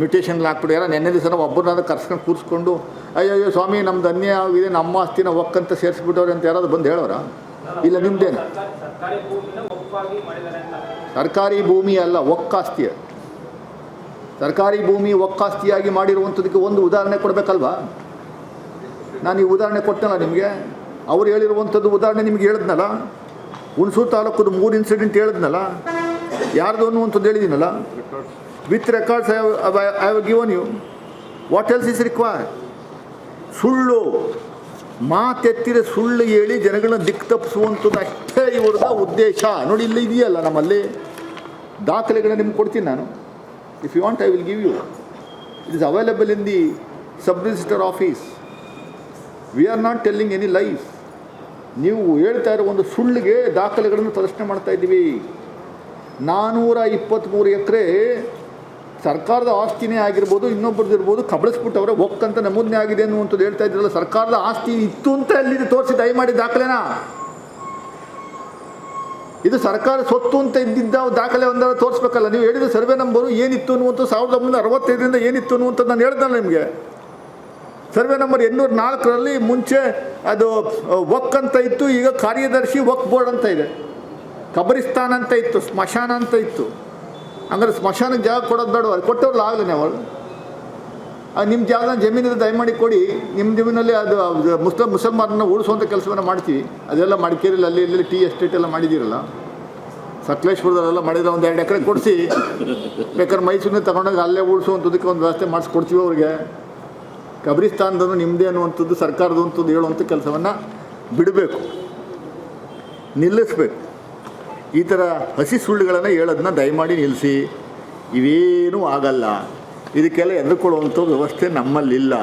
ಮ್ಯೂಟೇಷನ್ಗೆ ಹಾಕ್ಬಿಟ್ಟು, ಯಾರೋ ನೆನ್ನೆ ದಿವಸ ಒಬ್ಬರನ್ನಾದ್ರೂ ಕರ್ಸ್ಕೊಂಡು ಕೂರಿಸ್ಕೊಂಡು ಅಯ್ಯೋ ಅಯ್ಯೋ ಸ್ವಾಮಿ, ನಮ್ದು ಅನ್ಯ ಆಗಿದೆ, ನಮ್ಮ ಆಸ್ತಿನ ಒಕ್ಕಂತ ಸೇರಿಸ್ಬಿಟ್ಟವ್ರೆ ಅಂತ ಯಾರಾದ್ರು ಬಂದು ಹೇಳೋರ? ಇಲ್ಲ, ನಿಮ್ದೇನು? ಸರ್ಕಾರಿ ಭೂಮಿ ಅಲ್ಲ, ಒಕ್ಕಾಸ್ತಿಯ. ಸರ್ಕಾರಿ ಭೂಮಿ ಒಕ್ಕಾಸ್ತಿಯಾಗಿ ಮಾಡಿರುವಂಥದ್ದಕ್ಕೆ ಒಂದು ಉದಾಹರಣೆ ಕೊಡಬೇಕಲ್ವಾ? ನಾನು ಈ ಉದಾಹರಣೆ ಕೊಟ್ಟನಲ್ಲ ನಿಮಗೆ? ಅವ್ರು ಹೇಳಿರುವಂಥದ್ದು ಉದಾಹರಣೆ ನಿಮಗೆ ಹೇಳಿದ್ನಲ್ಲ? ಹುಣಸೂರು ತಾಲೂಕದ ಮೂರು ಇನ್ಸಿಡೆಂಟ್ ಹೇಳಿದ್ನಲ್ಲ? ಯಾರ್ದು ಅನ್ನುವಂಥದ್ದು ಹೇಳಿದ್ದೀನಲ್ಲ with records I have given you what else is require ಸುಳ್ಳು. ಮಾತೆತ್ತಿರ ಸುಳ್ಳು ಹೇಳಿ ಜನಗಳನ್ನ ದಿಕ್ಕು ತಪ್ಪಿಸುವಂಥದ್ದು ಅಷ್ಟೇ ಇವ್ರದ ಉದ್ದೇಶ. ನೋಡಿ, ಇಲ್ಲಿ ಇದೆಯಲ್ಲ ನಮ್ಮಲ್ಲಿ ದಾಖಲೆಗಳನ್ನ ನಿಮ್ಗೆ ಕೊಡ್ತೀನಿ ನಾನು. If you want I will give you it is available in the sub register office we are not telling any life ನೀವು ಹೇಳ್ತಾ ಇರೋ ಒಂದು ಸುಳ್ಳಿಗೆ ದಾಖಲೆಗಳನ್ನು ಪ್ರದರ್ಶನ ಮಾಡ್ತಾ ಇದ್ದೀವಿ. ನಾನ್ನೂರ ಇಪ್ಪತ್ತ್ಮೂರು ಎಕರೆ ಸರ್ಕಾರದ ಆಸ್ತಿನೇ ಆಗಿರ್ಬೋದು ಇನ್ನೊಬ್ಬರದ್ದು ಇರ್ಬೋದು ಅವರೇ ಒಕ್ಕಂತ ನಮೂದನೆ ಆಗಿದೆ ಅನ್ನುವಂಥದ್ದು ಹೇಳ್ತಾ ಇದ್ರಲ್ಲ, ಸರ್ಕಾರದ ಆಸ್ತಿ ಇತ್ತು ಅಂತ ಅಲ್ಲಿ ತೋರಿಸಿ ದಯಮಾಡಿ ದಾಖಲೆನಾ. ಇದು ಸರ್ಕಾರ ಸೊತ್ತು ಅಂತ ಇದ್ದಿದ್ದ ದಾಖಲೆ ಒಂದರ ತೋರಿಸ್ಬೇಕಲ್ಲ, ನೀವು ಹೇಳಿದ ಸರ್ವೆ ನಂಬರು ಏನಿತ್ತು ಅನ್ನುವಂಥ ಸಾವಿರದ ಒಂಬೈನೂರ ಅರವತ್ತೈದರಿಂದ ಏನಿತ್ತು ಅನ್ನುವಂಥದ್ದು ನಾನು ಹೇಳ್ದಲ್ಲ ನಿಮಗೆ. ಸರ್ವೆ ನಂಬರ್ ಎನ್ನೂರ ನಾಲ್ಕರಲ್ಲಿ ಮುಂಚೆ ಅದು ವಕ್ ಅಂತ ಇತ್ತು, ಈಗ ಕಾರ್ಯದರ್ಶಿ ವಕ್ ಬೋರ್ಡ್ ಅಂತ ಇದೆ. ಕಬರಿಸ್ತಾನ್ ಅಂತ ಇತ್ತು, ಸ್ಮಶಾನ ಅಂತ ಇತ್ತು. ಹಂಗಾರೆ ಸ್ಮಶಾನಕ್ಕೆ ಜಾಗ ಕೊಡೋದು ಬೇಡ ಅಲ್ಲಿ ಕೊಟ್ಟವ್ರಲ್ಲ ಆಗಲೇ ಅವಳು ನಿಮ್ಮ ಜಾಗ ಜಮೀನಿದೆ ದಯಮಾಡಿ ಕೊಡಿ. ನಿಮ್ಮ ಜಮೀನಲ್ಲಿ ಅದು ಮುಸ್ಲಿಂ ಮುಸಲ್ಮಾನನ್ನ ಉಳಿಸುವಂಥ ಕೆಲಸವನ್ನು ಮಾಡ್ತೀವಿ. ಅದೆಲ್ಲ ಮಡಿಕೇರಿಯಲ್ಲಿ ಅಲ್ಲಿ, ಇಲ್ಲಿ ಟೀ ಎಸ್ಟೇಟ್ ಎಲ್ಲ ಮಾಡಿದ್ದೀರಲ್ಲ? ಸಕಲೇಶ್ಪುರದಲ್ಲೆಲ್ಲ ಮಾಡಿದ್ರೆ ಒಂದು ಎರಡು ಎಕರೆ ಕೊಡಿಸಿ. ಬೇಕಾದ್ರೆ ಮೈಸೂರಿನ ತಗೊಂಡಾಗ ಅಲ್ಲೇ ಉಳಿಸುವಂಥದ್ದಕ್ಕೆ ಒಂದು ವ್ಯವಸ್ಥೆ ಮಾಡಿಸ್ಕೊಡ್ತೀವಿ ಅವ್ರಿಗೆ. ಕಬ್ರಿಸ್ತಾನದನ್ನು ನಿಮ್ಮದೇ ಅನ್ನುವಂಥದ್ದು ಸರ್ಕಾರದಂಥದ್ದು ಹೇಳುವಂಥ ಕೆಲಸವನ್ನು ಬಿಡಬೇಕು. ನಿಲ್ಲಿಸ್ಬೇಕು. ಈ ಥರ ಹಸಿ ಸುಳ್ಳುಗಳನ್ನು ಹೇಳೋದನ್ನ ದಯಮಾಡಿ ನಿಲ್ಲಿಸಿ ಇವೇನೂ ಆಗಲ್ಲ. ಇದಕ್ಕೆಲ್ಲ ಎದುರುಕೊಳ್ಳುವಂಥ ವ್ಯವಸ್ಥೆ ನಮ್ಮಲ್ಲಿಲ್ಲ.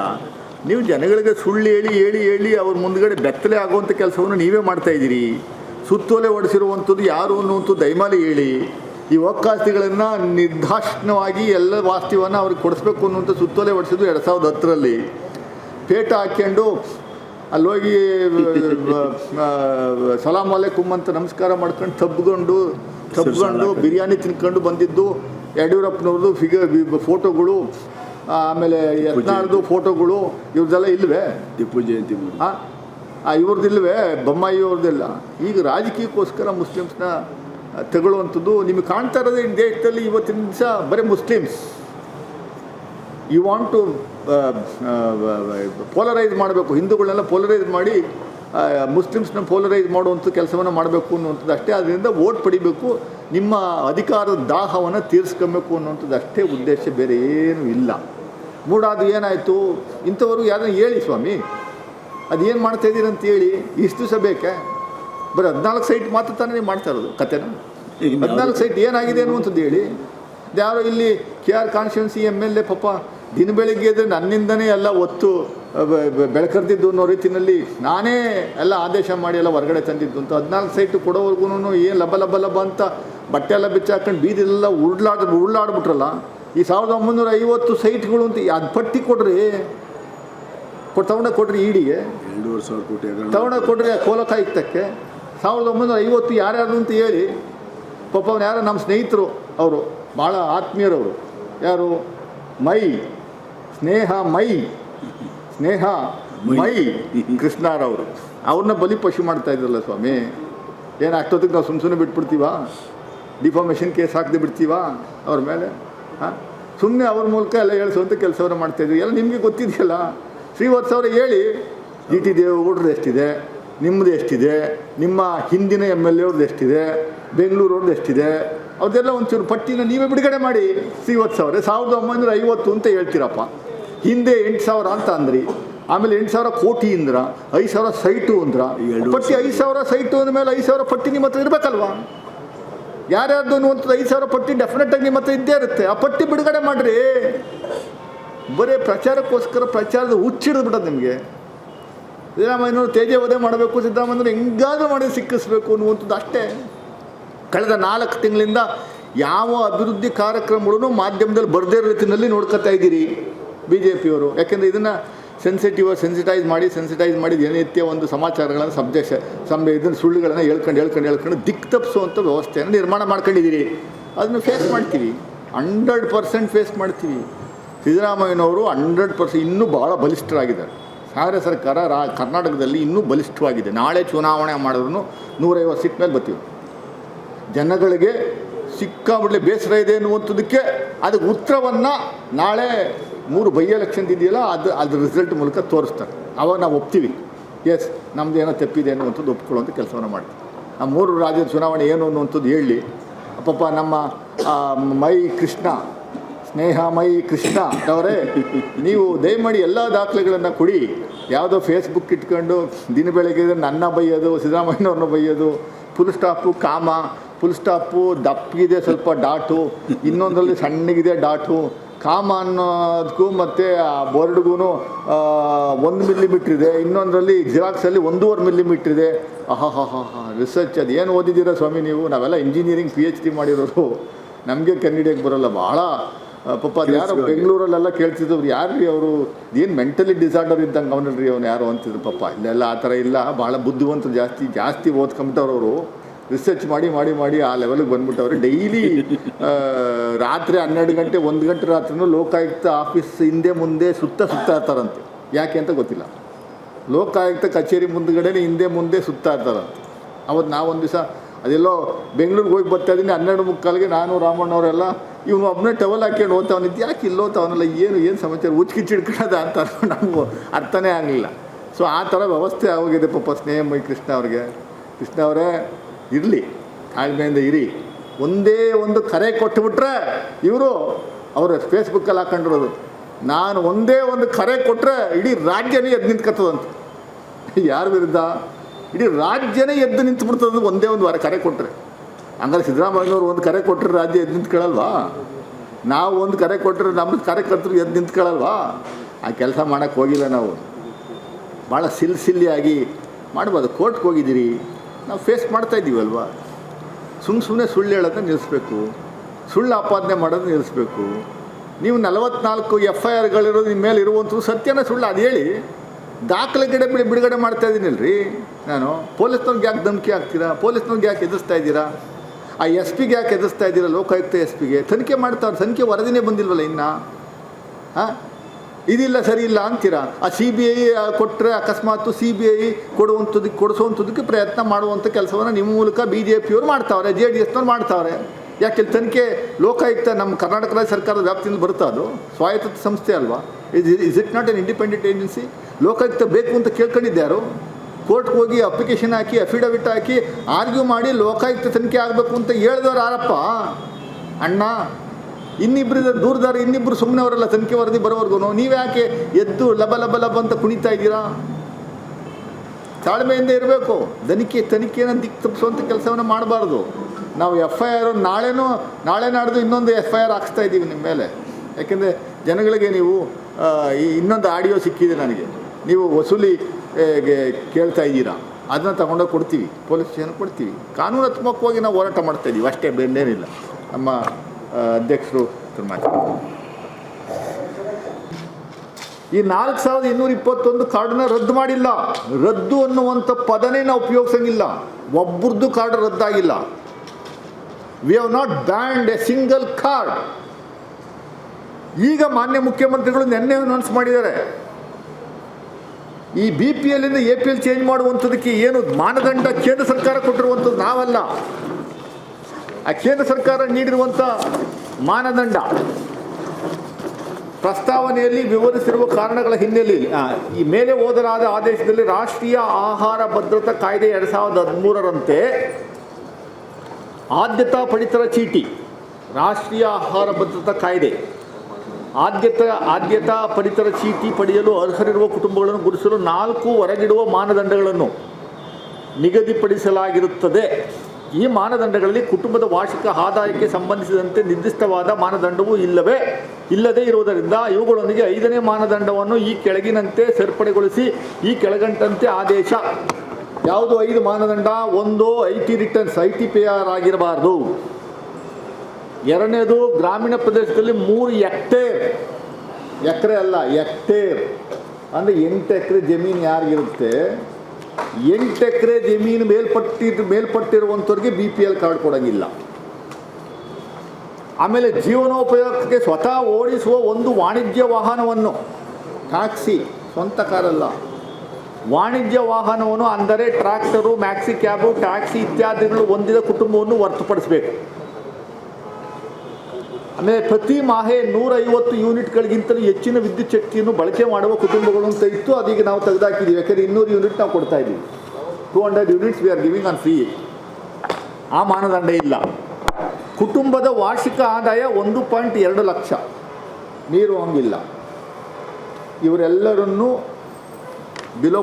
ನೀವು ಜನಗಳಿಗೆ ಸುಳ್ಳು ಹೇಳಿ ಹೇಳಿ ಹೇಳಿ ಅವ್ರ ಮುಂದ್ಗಡೆ ಬೆತ್ತಲೆ ಆಗುವಂಥ ಕೆಲಸವನ್ನು ನೀವೇ ಮಾಡ್ತಾ ಇದ್ದೀರಿ. ಸುತ್ತೋಲೆ ಹೊಡೆಸಿರುವಂಥದ್ದು ಯಾರು ಅನ್ನುವಂಥದ್ದು ದಯಮಾಲಿ ಹೇಳಿ. ಈ ಒಕ್ಕಾಸ್ತಿಗಳನ್ನು ನಿರ್ದಾಕ್ಷಿಣ್ಯವಾಗಿ ಎಲ್ಲ ವಾಸ್ತಿವನ್ನು ಅವ್ರಿಗೆ ಕೊಡಿಸ್ಬೇಕು ಅನ್ನುವಂಥ ಸುತ್ತೋಲೆ ಹೊಡೆಸಿದ್ದು ಎರಡು ಸಾವಿರದ ಹತ್ತರಲ್ಲಿ. ಪೇಟ ಹಾಕ್ಕೊಂಡು ಅಲ್ಲೋಗಿ ಸಲಾಮ್ ಅಲೈಕುಮ್ ಅಂತ ನಮಸ್ಕಾರ ಮಾಡ್ಕೊಂಡು ತಬ್ಕೊಂಡು ತಬ್ಕೊಂಡು ಬಿರಿಯಾನಿ ತಿನ್ಕೊಂಡು ಬಂದಿದ್ದು ಯಡಿಯೂರಪ್ಪನವ್ರದ್ದು ಫಿಗರ್ ಫೋಟೋಗಳು ಆಮೇಲೆ ಯತ್ನಾಳ್ದು ಫೋಟೋಗಳು ಇವ್ರದ್ದೆಲ್ಲ ಇಲ್ವೇ? ಟಿಪ್ಪು ಜಯಂತಿ ಹಾಂ ಇವ್ರದ್ದಿಲ್ವೇ ಬೊಮ್ಮಾಯಿ ಅವ್ರದ್ದಿಲ್ಲ. ಈಗ ರಾಜಕೀಯಕ್ಕೋಸ್ಕರ ಮುಸ್ಲಿಮ್ಸ್ನ ತಗೊಳ್ಳುವಂಥದ್ದು ನಿಮಗೆ ಕಾಣ್ತಾ ಇರೋದು ದೇಶದಲ್ಲಿ ಇವತ್ತಿನ ದಿವಸ ಬರೀ Muslims. You want to polarize ಮಾಡಬೇಕು. ಹಿಂದೂಗಳನ್ನೆಲ್ಲ ಪೋಲರೈಸ್ ಮಾಡಿ ಮುಸ್ಲಿಮ್ಸ್ನ ಪೋಲರೈಸ್ ಮಾಡುವಂಥ ಕೆಲಸವನ್ನು ಮಾಡಬೇಕು ಅನ್ನುವಂಥದ್ದು ಅಷ್ಟೇ. ಅದರಿಂದ ಓಟ್ ಪಡಿಬೇಕು. ನಿಮ್ಮ ಅಧಿಕಾರದ ದಾಹವನ್ನು ತೀರಿಸ್ಕೊಬೇಕು ಅನ್ನುವಂಥದ್ದು ಅಷ್ಟೇ ಉದ್ದೇಶ ಬೇರೆ ಏನೂ ಇಲ್ಲ. ಮೂಡಾದು ಏನಾಯಿತು? ಇಂಥವರು ಯಾರನ್ನ ಹೇಳಿ ಸ್ವಾಮಿ? ಅದೇನು ಮಾಡ್ತಾ ಇದ್ದೀರಿ ಅಂತ ಹೇಳಿ ಇಷ್ಟು ದಿವಸ ಬೇಕೆ? ಬರೀ ಹದಿನಾಲ್ಕು ಸೈಟ್ ಮಾತ್ರ ತಾನೇ ನೀವು ಮಾಡ್ತಾ ಇರೋದು ಕತೆನ ಹದಿನಾಲ್ಕು ಸೈಟ್ ಏನಾಗಿದೆ ಅನ್ನುವಂಥದ್ದು ಹೇಳಿ. ಯಾರೋ ಇಲ್ಲಿ K R constituency M L A ಪಾಪ ದಿನ ಬೆಳಿಗ್ಗೆ ಎದ್ದು ನನ್ನಿಂದನೇ ಎಲ್ಲ ಒತ್ತು ಬೆಳಕರ್ದಿದ್ದು ಅನ್ನೋ ರೀತಿಯಲ್ಲಿ ನಾನೇ ಎಲ್ಲ ಆದೇಶ ಮಾಡಿ ಎಲ್ಲ ಹೊರಗಡೆ ತಂದಿದ್ದು ಅಂತ. ಹದಿನಾಲ್ಕು ಸೈಟು ಕೊಡೋವರೆಗೂ ಏನು ಲಬ್ಬ ಲಬ್ಬ ಲಬ್ಬ ಅಂತ ಬಟ್ಟೆ ಎಲ್ಲ ಬಿಚ್ಚಾಕೊಂಡು ಬೀದಿಲೆಲ್ಲ ಉರುಳಾಡ್ ಉರುಳಾಡ್ಬಿಟ್ರಲ್ಲ ಈ ಸಾವಿರದ ಒಂಬೈನೂರ ಐವತ್ತು ಸೈಟ್ಗಳು ಅಂತ ಅದು ಪಟ್ಟಿ ಕೊಡ್ರಿ. ಕೊಟ್ಟು ತಗೊಂಡೋಗಿ ಕೊಡ್ರಿ ಇಡಿಗೆ ಎರಡೂವರೆ ಸಾವಿರ ಕೋಟಿ ತಗೊಂಡೋಗಿ ಕೊಡ್ರಿ ಕೋಲಕಾಯುಕ್ತಕ್ಕೆ ಸಾವಿರದ ಒಂಬೈನೂರ ಐವತ್ತು ಯಾರ್ಯಾರು ಅಂತ ಹೇಳಿ ಪಾಪ ಅವ್ರು ಯಾರೋ ನಮ್ಮ ಸ್ನೇಹಿತರು ಅವರು ಭಾಳ ಆತ್ಮೀಯರವರು. ಯಾರು? ಮೈ. ಸ್ನೇಹ ಮೈ. ಸ್ನೇಹ ಮೈ. ಕೃಷ್ಣಾರವರು. ಅವ್ರನ್ನ ಬಲಿ ಪಶು ಮಾಡ್ತಾ ಇದ್ರಲ್ಲ ಸ್ವಾಮಿ. ಏನು ಅಷ್ಟೊತ್ತಿಗೆ ನಾವು ಸುಮ್ಮ ಸುಮ್ಮನೆ ಬಿಟ್ಬಿಡ್ತೀವಾ? ಡಿಫಾಮೇಷನ್ ಕೇಸ್ ಹಾಕದೆ ಬಿಡ್ತೀವಾ? ಅವ್ರ ಮೇಲೆ ಹಾಂ? ಸುಮ್ಮನೆ ಅವ್ರ ಮೂಲಕ ಎಲ್ಲ ಹೇಳಿಸುವಂಥ ಕೆಲಸವನ್ನು ಮಾಡ್ತಾಯಿದ್ವಿ ಎಲ್ಲ ನಿಮಗೆ ಗೊತ್ತಿದೆಯಲ್ಲ? ಶ್ರೀವತ್ಸ ಅವರೇ ಹೇಳಿ ಜಿ ಟಿ ದೇವೇಗೌಡ್ರದ್ದು ಎಷ್ಟಿದೆ? ನಿಮ್ಮದು ಎಷ್ಟಿದೆ? ನಿಮ್ಮ ಹಿಂದಿನ ಎಂ ಎಲ್ ಎವ್ರದ್ದು ಎಷ್ಟಿದೆ? ಬೆಂಗಳೂರವ್ರದ್ದು ಎಷ್ಟಿದೆ? ಅವ್ರದ್ದೆಲ್ಲ ಒಂಚೂರು ಪಟ್ಟಿನ ನೀವೇ ಬಿಡುಗಡೆ ಮಾಡಿ ಶ್ರೀವತ್ಸ ಅವರೇ. ಸಾವಿರದ ಒಂಬೈನೂರ ಐವತ್ತು ಅಂತ ಹೇಳ್ತೀರಪ್ಪ. ಹಿಂದೆ ಎಂಟು ಸಾವಿರ ಅಂತ ಅಂದ್ರಿ ಆಮೇಲೆ ಎಂಟು ಸಾವಿರ ಕೋಟಿ ಅಂದ್ರ ಐದು ಸಾವಿರ ಸೈಟು ಅಂದ್ರ. ಎರಡು ಪಟ್ಟಿ ಐದು ಸಾವಿರ. ಸೈಟು ಅಂದಮೇಲೆ ಐದು ಸಾವಿರ ಪಟ್ಟಿ ನಿಮ್ಮ ಹತ್ರ ಇರಬೇಕಲ್ವಾ? ಯಾರ್ಯಾರ್ದು ಅನ್ನುವಂಥದ್ದು ಐದು ಸಾವಿರ ಪಟ್ಟಿ ಡೆಫಿನೆಟಾಗಿ ನಿಮ್ಮ ಹತ್ರ ಇದ್ದೇ ಇರುತ್ತೆ. ಆ ಪಟ್ಟಿ ಬಿಡುಗಡೆ ಮಾಡ್ರಿ. ಬರೀ ಪ್ರಚಾರಕ್ಕೋಸ್ಕರ ಪ್ರಚಾರದ ಹುಚ್ಚಿಡಿದು ಬಿಡೋದು ನಿಮಗೆ. ಸಿದ್ದರಾಮಯ್ಯನವರು ತೇಜವಧೆ ಮಾಡಬೇಕು ಸಿದ್ದರಾಮಯ್ಯನವರು ಹೆಂಗಾದ್ರು ಮಾಡಿ ಸಿಕ್ಕಿಸ್ಬೇಕು ಅನ್ನುವಂಥದ್ದು ಅಷ್ಟೇ. ಕಳೆದ ನಾಲ್ಕು ತಿಂಗಳಿಂದ ಯಾವ ಅಭಿವೃದ್ಧಿ ಕಾರ್ಯಕ್ರಮಗಳನ್ನು ಮಾಧ್ಯಮದಲ್ಲಿ ಬರದೇ ರೀತಿಯಲ್ಲಿ ನೋಡ್ಕೊತಾ ಇದ್ದೀರಿ. ಬಿ ಜೆ ಪಿಯವರು ಯಾಕೆಂದರೆ ಇದನ್ನು ಸೆನ್ಸಿಟಿವ್ ಸೆನ್ಸಿಟೈಸ್ ಮಾಡಿ ಸೆನ್ಸಿಟೈಸ್ ಮಾಡಿ ದಿನನಿತ್ಯ ಒಂದು ಸಮಾಚಾರಗಳನ್ನು ಸಬ್ಜೆಕ್ಟ್ ಸಂ ಇದನ್ನು, ಸುಳ್ಳುಗಳನ್ನು ಹೇಳ್ಕೊಂಡು ಹೇಳ್ಕೊಂಡು ಹೇಳ್ಕೊಂಡು ದಿಕ್ ತಪ್ಪಿಸುವಂಥ ವ್ಯವಸ್ಥೆಯನ್ನು ನಿರ್ಮಾಣ ಮಾಡ್ಕೊಂಡಿದ್ದೀರಿ. ಅದನ್ನು ಫೇಸ್ ಮಾಡ್ತೀವಿ. ಹಂಡ್ರೆಡ್ ಪರ್ಸೆಂಟ್ ಫೇಸ್ ಮಾಡ್ತೀವಿ. ಸಿದ್ದರಾಮಯ್ಯನವರು ಹಂಡ್ರೆಡ್ ಪರ್ಸೆಂಟ್ ಇನ್ನೂ ಭಾಳ ಬಲಿಷ್ಠರಾಗಿದ್ದಾರೆ. ಆದರೆ ಸರ್ಕಾರ, ರಾ, ಕರ್ನಾಟಕದಲ್ಲಿ ಇನ್ನೂ ಬಲಿಷ್ಠವಾಗಿದೆ. ನಾಳೆ ಚುನಾವಣೆ ಮಾಡಿದ್ರು ನೂರೈವತ್ತು ಸೀಟ್ ಮೇಲೆ ಬರ್ತೀವಿ. ಜನಗಳಿಗೆ ಸಿಕ್ಕಾಬಿಡ್ಲೆ ಬೇಸರ ಇದೆ ಅನ್ನುವಂಥದ್ದಕ್ಕೆ ಅದಕ್ಕೆ ಉತ್ತರವನ್ನು ನಾಳೆ ಮೂರು ಬೈ ಎಲೆಕ್ಷನ್ ಇದೆಯಲ್ಲ ಅದು, ಅದ್ರ ರಿಸಲ್ಟ್ ಮೂಲಕ ತೋರಿಸ್ತಾರೆ. ಅವಾಗ ನಾವು ಒಪ್ತೀವಿ. ಎಸ್ ನಮ್ದು ಏನೋ ತಪ್ಪಿದೆ ಅನ್ನುವಂಥದ್ದು ಒಪ್ಕೊಳ್ಳೋಂಥ ಕೆಲಸವನ್ನು ಮಾಡ್ತೀವಿ. ಆ ಮೂರು ರಾಜ್ಯದ ಚುನಾವಣೆ ಏನು ಅನ್ನುವಂಥದ್ದು ಹೇಳಿ ಪಾಪ ನಮ್ಮ ಮೈ ಕೃಷ್ಣ, ಸ್ನೇಹ ಮೈ ಕೃಷ್ಣ ಅವರೇ, ನೀವು ದಯಮಾಡಿ ಎಲ್ಲ ದಾಖಲೆಗಳನ್ನು ಕೊಡಿ. ಯಾವುದೋ ಫೇಸ್ಬುಕ್ ಇಟ್ಕೊಂಡು, ದಿನ ಬೆಳಗ್ಗೆ ನನ್ನ ಬೈಯೋದು, ಸಿದ್ದರಾಮಯ್ಯನವ್ರನ್ನ ಬೈಯೋದು full stop comma full stop ದಪ್ಪಿದೆ ಸ್ವಲ್ಪ ಡಾಟು, ಇನ್ನೊಂದರಲ್ಲಿ ಸಣ್ಣಗಿದೆ ಡಾಟು ಕಾಮ ಅನ್ನೋದಕ್ಕೂ ಮತ್ತು ಆ ಬೋರ್ಡ್ಗೂ ಒಂದು ಮಿಲಿಮೀಟ್ರ್ ಇದೆ. ಇನ್ನೊಂದರಲ್ಲಿ ಜಿರಾಕ್ಸಲ್ಲಿ ಒಂದೂವರೆ ಮಿಲಿಮೀಟ್ರ್ ಇದೆ. ಆಹಾ ಹಾ ಹಾ ಹಾ ರಿಸರ್ಚ್ ಅದು. ಏನು ಓದಿದ್ದೀರಾ ಸ್ವಾಮಿ ನೀವು? ನಾವೆಲ್ಲ ಇಂಜಿನಿಯರಿಂಗ್ ಪಿ ಎಚ್ ಡಿ ಮಾಡಿರೋರು ನಮಗೆ ಕನ್ನಡಿಯಕ್ಕೆ ಬರೋಲ್ಲ. ಭಾಳ ಪಾಪ ಅದು ಯಾರು ಬೆಂಗಳೂರಲ್ಲೆಲ್ಲ ಕೇಳ್ತಿದ್ರು ಯಾರು ರೀ ಅವರು? ಏನು ಮೆಂಟಲಿ ಡಿಸಾರ್ಡರ್ ಇದ್ದಂಗೆ ಅವನಲ್ರಿ ಅವ್ನು? ಯಾರು ಅಂತಿದ್ರು ಪಾಪ. ಇಲ್ಲೆಲ್ಲ ಆ ಥರ ಇಲ್ಲ. ಭಾಳ ಬುದ್ಧಿವಂತರು ಜಾಸ್ತಿ ಜಾಸ್ತಿ ಓದ್ಕೊಂಬಿಟ್ಟವ್ರು ಅವರು. ರಿಸರ್ಚ್ ಮಾಡಿ ಮಾಡಿ ಮಾಡಿ ಆ ಲೆವೆಲ್ಗೆ ಬಂದ್ಬಿಟ್ಟವ್ರೆ. ಡೈಲಿ ರಾತ್ರಿ ಹನ್ನೆರಡು ಗಂಟೆ, ಒಂದು ಗಂಟೆ ರಾತ್ರಿನೂ ಲೋಕಾಯುಕ್ತ ಆಫೀಸ್ ಹಿಂದೆ ಮುಂದೆ ಸುತ್ತ ಸುತ್ತ ಇರ್ತಾರಂತೆ. ಯಾಕೆ ಅಂತ ಗೊತ್ತಿಲ್ಲ. ಲೋಕಾಯುಕ್ತ ಕಚೇರಿ ಮುಂದ್ಗಡೆನೇ ಹಿಂದೆ ಮುಂದೆ ಸುತ್ತಾ ಇರ್ತಾರಂತೆ. ಅವತ್ತು ನಾವೊಂದು ದಿವಸ ಅದೆಲ್ಲೋ ಬೆಂಗಳೂರಿಗೆ ಹೋಗಿ ಬರ್ತಾ ಇದ್ದೀನಿ, ಹನ್ನೆರಡು ಮುಕ್ಕಾಲಿಗೆ ನಾನು ರಾಮಣ್ಣವರೆಲ್ಲ ಇವನು ಒಬ್ಬನೇ ಟವಲ್ ಹಾಕ್ಕೊಂಡು ಓದ್ತಾವನಿದ್ದು ಯಾಕೆ ಇಲ್ಲಿ ಓದ್ತಾವನಲ್ಲ? ಏನು ಏನು ಸಮಾಚಾರ? ಉಚ್ಕಿಚ್ಚಿ ಹಿಡ್ಕೊಳ್ಳೋದ ಅಂತ ನಮಗೂ ಅರ್ಥನೇ ಆಗಲಿಲ್ಲ. ಸೊ ಆ ಥರ ವ್ಯವಸ್ಥೆ ಆಗೋಗಿದೆ ಪಾಪ ಸ್ನೇಹಮಯಿ ಕೃಷ್ಣ ಅವ್ರಿಗೆ. ಕೃಷ್ಣ ಅವರೇ ಇರಲಿ ತಾಳ್ಮೆಯಿಂದ ಇರಿ. ಒಂದೇ ಒಂದು ಕರೆ ಕೊಟ್ಟುಬಿಟ್ರೆ ಇವರು ಅವರು ಫೇಸ್ಬುಕ್ಕಲ್ಲಿ ಹಾಕೊಂಡಿರೋದು. ನಾನು ಒಂದೇ ಒಂದು ಕರೆ ಕೊಟ್ಟರೆ ಇಡೀ ರಾಜ್ಯನೇ ಎದ್ದು ನಿಂತ್ಕೊತದಂತ ಯಾರ ವಿರುದ್ಧ? ಇಡೀ ರಾಜ್ಯನೇ ಎದ್ದು ನಿಂತ್ಬಿಡ್ತದೆ ಒಂದೇ ಒಂದು ವಾರ ಕರೆ ಕೊಟ್ಟರೆ ಹಂಗಾರೆ ಸಿದ್ದರಾಮಯ್ಯನವ್ರು ಒಂದು ಕರೆ ಕೊಟ್ಟರೆ ರಾಜ್ಯ ಎದ್ದು ನಿಂತ್ಕೊಳ್ಳಲ್ವಾ ನಾವು ಒಂದು ಕರೆ ಕೊಟ್ಟರೆ ನಮ್ಮ ಕಾರ್ಯಕರ್ತರು ಎದ್ದು ನಿಂತ್ಕೊಳ್ಳಲ್ವಾ ಆ ಕೆಲಸ ಮಾಡೋಕ್ಕೆ ಹೋಗಿಲ್ಲ ನಾವು. ಭಾಳ ಸಿಲ್ ಸಿಲ್ಲಿಯಾಗಿ ಮಾಡ್ಬೋದು. ಕೋರ್ಟ್ಗೆ ಹೋಗಿದ್ದೀರಿ. ನಾವು ಫೇಸ್ ಮಾಡ್ತಾ ಇದ್ದೀವಲ್ವಾ ಸುಮ್ಮ ಸುಮ್ಮನೆ ಸುಳ್ಳು ಹೇಳೋದನ್ನ ನಿಲ್ಲಿಸ್ಬೇಕು. ಸುಳ್ಳು ಆಪಾದನೆ ಮಾಡೋದನ್ನ ನಿಲ್ಲಿಸ್ಬೇಕು. ನೀವು ನಲವತ್ನಾಲ್ಕು ಎಫ್ ಐ ಆರ್ಗಳಿರೋದು ನಿಮ್ಮ ಮೇಲೆ ಇರುವಂಥದ್ದು ಸತ್ಯನ ಸುಳ್ಳು. ಅದು ಹೇಳಿ ದಾಖಲೆ ಗಿಡ ಬಿಡಿ ಬಿಡುಗಡೆ ಮಾಡ್ತಾ ಇದ್ದೀನಲ್ರಿ ನಾನು. ಪೊಲೀಸ್ನವ್ರಿಗೆ ಯಾಕೆ ಧಮಕಿ ಹಾಕ್ತೀರಾ? ಪೊಲೀಸ್ನವ್ರಿಗೆ ಯಾಕೆ ಎದುರಿಸ್ತಾ ಇದ್ದೀರಾ? ಆ ಎಸ್ ಪಿಗೆ ಯಾಕೆ ಎದುರಿಸ್ತಾ ಇದ್ದೀರಾ ಲೋಕಾಯುಕ್ತ ಎಸ್ ಪಿಗೆ? ತನಿಖೆ ಮಾಡ್ತಾವ್ರೆ ತನಿಖೆ ವರದಿನೇ ಬಂದಿಲ್ವಲ್ಲ ಇನ್ನು? ಹಾಂ ಇದಿಲ್ಲ, ಸರಿ ಇಲ್ಲ ಅಂತೀರಾ? ಆ ಸಿ ಬಿ ಐ ಕೊಟ್ಟರೆ ಅಕಸ್ಮಾತ್ ಸಿ ಬಿ ಐ ಕೊಡುವಂಥದ್ದು, ಕೊಡಿಸುವಂಥದ್ದಕ್ಕೆ ಪ್ರಯತ್ನ ಮಾಡುವಂಥ ಕೆಲಸವನ್ನು ನಿಮ್ಮ ಮೂಲಕ ಬಿ ಜೆ ಪಿಯವರು ಮಾಡ್ತಾವ್ರೆ ಜೆ ಡಿ ಎಸ್ನವ್ರು ಮಾಡ್ತಾವ್ರೆ. ಯಾಕೆ ತನಿಖೆ ಲೋಕಾಯುಕ್ತ ನಮ್ಮ ಕರ್ನಾಟಕ ರಾಜ್ಯ ಸರ್ಕಾರದ ವ್ಯಾಪ್ತಿಯಿಂದ ಬರುತ್ತಾ ಅದು? ಸ್ವಾಯತ್ತ ಸಂಸ್ಥೆ ಅಲ್ವಾ? Is is it not an independent agency Lokayukta ಬೇಕು ಅಂತ ಕೇಳ್ಕೊಂಡಿದ್ದ್ಯಾರು ಕೋರ್ಟ್ಗೆ ಹೋಗಿ ಅಪ್ಲಿಕೇಶನ್ ಹಾಕಿ ಅಫಿಡವಿಟ್ ಹಾಕಿ ಆರ್ಗ್ಯೂ ಮಾಡಿ ಲೋಕಾಯುಕ್ತ ತನಿಖೆ ಆಗಬೇಕು ಅಂತ ಹೇಳಿದವ್ರು ಯಾರಪ್ಪ? ಅಣ್ಣ ಇನ್ನಿಬ್ಬರು ದೂರದಾರ, ಇನ್ನಿಬ್ರು ಸುಮ್ಮನೆ ಅವರೆಲ್ಲ ತನಿಖೆ ವರದಿ ಬರೋವರೆಗೂ ನೀವು ಯಾಕೆ ಎದ್ದು ಲಬ ಲಬ ಲಬ ಅಂತ ಕುಣಿತಾ ಇದ್ದೀರಾ? ತಾಳ್ಮೆಯಿಂದ ಇರಬೇಕು. ತನಿಖೆ ತನಿಖೆನ ದಿಕ್ ತಪ್ಪಿಸುವಂಥ ಕೆಲಸವನ್ನು ಮಾಡಬಾರ್ದು. ನಾವು ಎಫ್ ಐ ಆರ್ ನಾಳೆನೂ, ನಾಳೆ ನಾಡ್ದು ಇನ್ನೊಂದು ಎಫ್ ಐ ಆರ್ ಹಾಕ್ಸ್ತಾ ಇದ್ದೀವಿ ನಿಮ್ಮ ಮೇಲೆ. ಯಾಕೆಂದರೆ ಜನಗಳಿಗೆ ನೀವು ಈ ಇನ್ನೊಂದು ಆಡಿಯೋ ಸಿಕ್ಕಿದೆ ನನಗೆ. ನೀವು ವಸೂಲಿ ಕೇಳ್ತಾ ಇದ್ದೀರಾ. ಅದನ್ನ ತಗೊಂಡೋಗಿ ಕೊಡ್ತೀವಿ. ಪೊಲೀಸ್ ಸ್ಟೇಷನ್ ಕೊಡ್ತೀವಿ. ಕಾನೂನಾತ್ಮಕವಾಗಿ ನಾವು ಹೋರಾಟ ಮಾಡ್ತಾ ಇದ್ದೀವಿ ಅಷ್ಟೇ ಬೇರೇನಿಲ್ಲ ನಮ್ಮ ಅಧ್ಯಕ್ಷರು ಮಾತಾಡ್ತಾರೆ ಈ ನಾಲ್ಕು ಸಾವಿರದ ಇನ್ನೂರ ಇಪ್ಪತ್ತೊಂದು ಕಾರ್ಡನ್ನ ರದ್ದು ಮಾಡಿಲ್ಲ. ರದ್ದು ಅನ್ನುವಂಥ ಪದನೇ ನಾವು ಉಪಯೋಗಿಸಂಗಿಲ್ಲ. ಒಬ್ಬರದ್ದು card ರದ್ದಾಗಿಲ್ಲ. We have not banned a single card ಈಗ ಮಾನ್ಯ ಮುಖ್ಯಮಂತ್ರಿಗಳು ನಿನ್ನೆ ಅನೌನ್ಸ್ ಮಾಡಿದ್ದಾರೆ. ಈ ಬಿ ಪಿ ಎಲ್ಲಿಂದ ಎ ಪಿ ಎಲ್ ಚೇಂಜ್ ಮಾಡುವಂಥದ್ದಕ್ಕೆ ಏನು ಮಾನದಂಡ ಕೇಂದ್ರ ಸರ್ಕಾರ ಕೊಟ್ಟಿರುವಂಥದ್ದು ನಾವಲ್ಲ. ಆ ಕೇಂದ್ರ ಸರ್ಕಾರ ನೀಡಿರುವಂಥ ಮಾನದಂಡ ಪ್ರಸ್ತಾವನೆಯಲ್ಲಿ ವಿವರಿಸಿರುವ ಕಾರಣಗಳ ಹಿನ್ನೆಲೆಯಲ್ಲಿ ಈ ಮೇಲೆ ಓದಲಾದ ಆದೇಶದಲ್ಲಿ ರಾಷ್ಟ್ರೀಯ ಆಹಾರ ಭದ್ರತಾ ಕಾಯ್ದೆ ಎರಡು ಸಾವಿರದ ಹದಿಮೂರರಂತೆ ಆದ್ಯತಾ ಪಡಿತರ ಚೀಟಿ, ರಾಷ್ಟ್ರೀಯ ಆಹಾರ ಭದ್ರತಾ ಕಾಯ್ದೆ, ಆದ್ಯತಾ ಆದ್ಯತಾ ಪಡಿತರ ಚೀಟಿ ಪಡೆಯಲು ಅರ್ಹರಿರುವ ಕುಟುಂಬಗಳನ್ನು ಗುರುತಿಸಲು ನಾಲ್ಕು ಹೊರಗಿಡುವ ಮಾನದಂಡಗಳನ್ನು ನಿಗದಿಪಡಿಸಲಾಗಿರುತ್ತದೆ. ಈ ಮಾನದಂಡಗಳಲ್ಲಿ ಕುಟುಂಬದ ವಾರ್ಷಿಕ ಆದಾಯಕ್ಕೆ ಸಂಬಂಧಿಸಿದಂತೆ ನಿರ್ದಿಷ್ಟವಾದ ಮಾನದಂಡವೂ ಇಲ್ಲವೇ? ಇಲ್ಲದೇ ಇರುವುದರಿಂದ ಇವುಗಳೊಂದಿಗೆ ಐದನೇ ಮಾನದಂಡವನ್ನು ಈ ಕೆಳಗಿನಂತೆ ಸೇರ್ಪಡೆಗೊಳಿಸಿ ಈ ಕೆಳಗಂಟಂತೆ ಆದೇಶ. ಯಾವುದು ಐದು ಮಾನದಂಡ? ಒಂದು I T returns I T P R ಆಗಿರಬಾರ್ದು. ಎರಡನೇದು, ಗ್ರಾಮೀಣ ಪ್ರದೇಶದಲ್ಲಿ ಮೂರು ಎಕ್ಟೇರ್. ಎಕರೆ ಅಲ್ಲ, ಎಕ್ಟೇರ್. ಅಂದರೆ ಎಂಟು ಎಕರೆ ಜಮೀನು ಯಾರಿಗಿರುತ್ತೆ? ಎಂಟು ಎಕರೆ ಜಮೀನು ಮೇಲ್ಪಟ್ಟಿ ಮೇಲ್ಪಟ್ಟಿರುವಂಥವ್ರಿಗೆ ಬಿ ಪಿ ಎಲ್ ಕಾರ್ಡ್ ಕೊಡೋಂಗಿಲ್ಲ. ಆಮೇಲೆ ಜೀವನೋಪಯೋಗಕ್ಕೆ ಸ್ವತಃ ಓಡಿಸುವ ಒಂದು ವಾಣಿಜ್ಯ ವಾಹನವನ್ನು ಟ್ಯಾಕ್ಸಿ, ಸ್ವಂತ ಕಾರಲ್ಲ. ವಾಣಿಜ್ಯ ವಾಹನವನ್ನು ಅಂದರೆ ಟ್ರ್ಯಾಕ್ಟರು, ಮ್ಯಾಕ್ಸಿ ಕ್ಯಾಬು, ಟ್ಯಾಕ್ಸಿ ಇತ್ಯಾದಿಗಳು ಹೊಂದಿದ ಕುಟುಂಬವನ್ನು ಹೊರತುಪಡಿಸಬೇಕು. ಆಮೇಲೆ ಪ್ರತಿ ಮಾಹೆ ನೂರೈವತ್ತು ಯೂನಿಟ್ಗಳಿಗಿಂತಲೂ ಹೆಚ್ಚಿನ ವಿದ್ಯುತ್ ಶಕ್ತಿಯನ್ನು ಬಳಕೆ ಮಾಡುವ ಕುಟುಂಬಗಳು ಅಂತ ಇತ್ತು. ಅದೀಗ ನಾವು ತೆಗೆದಾಕಿದ್ದೀವಿ. ಯಾಕಂದರೆ ಇನ್ನೂರು ಯೂನಿಟ್ ನಾವು ಕೊಡ್ತಾ ಇದ್ದೀವಿ. Two hundred units we are giving on free. ಆ ಮಾನದಂಡ ಇಲ್ಲ. ಕುಟುಂಬದ ವಾರ್ಷಿಕ ಆದಾಯ ಒಂದು ಪಾಯಿಂಟ್ ಎರಡು ಲಕ್ಷ. ನೀರು ಹಂಗಿಲ್ಲ. ಇವರೆಲ್ಲರನ್ನೂ ಬಿಲೋ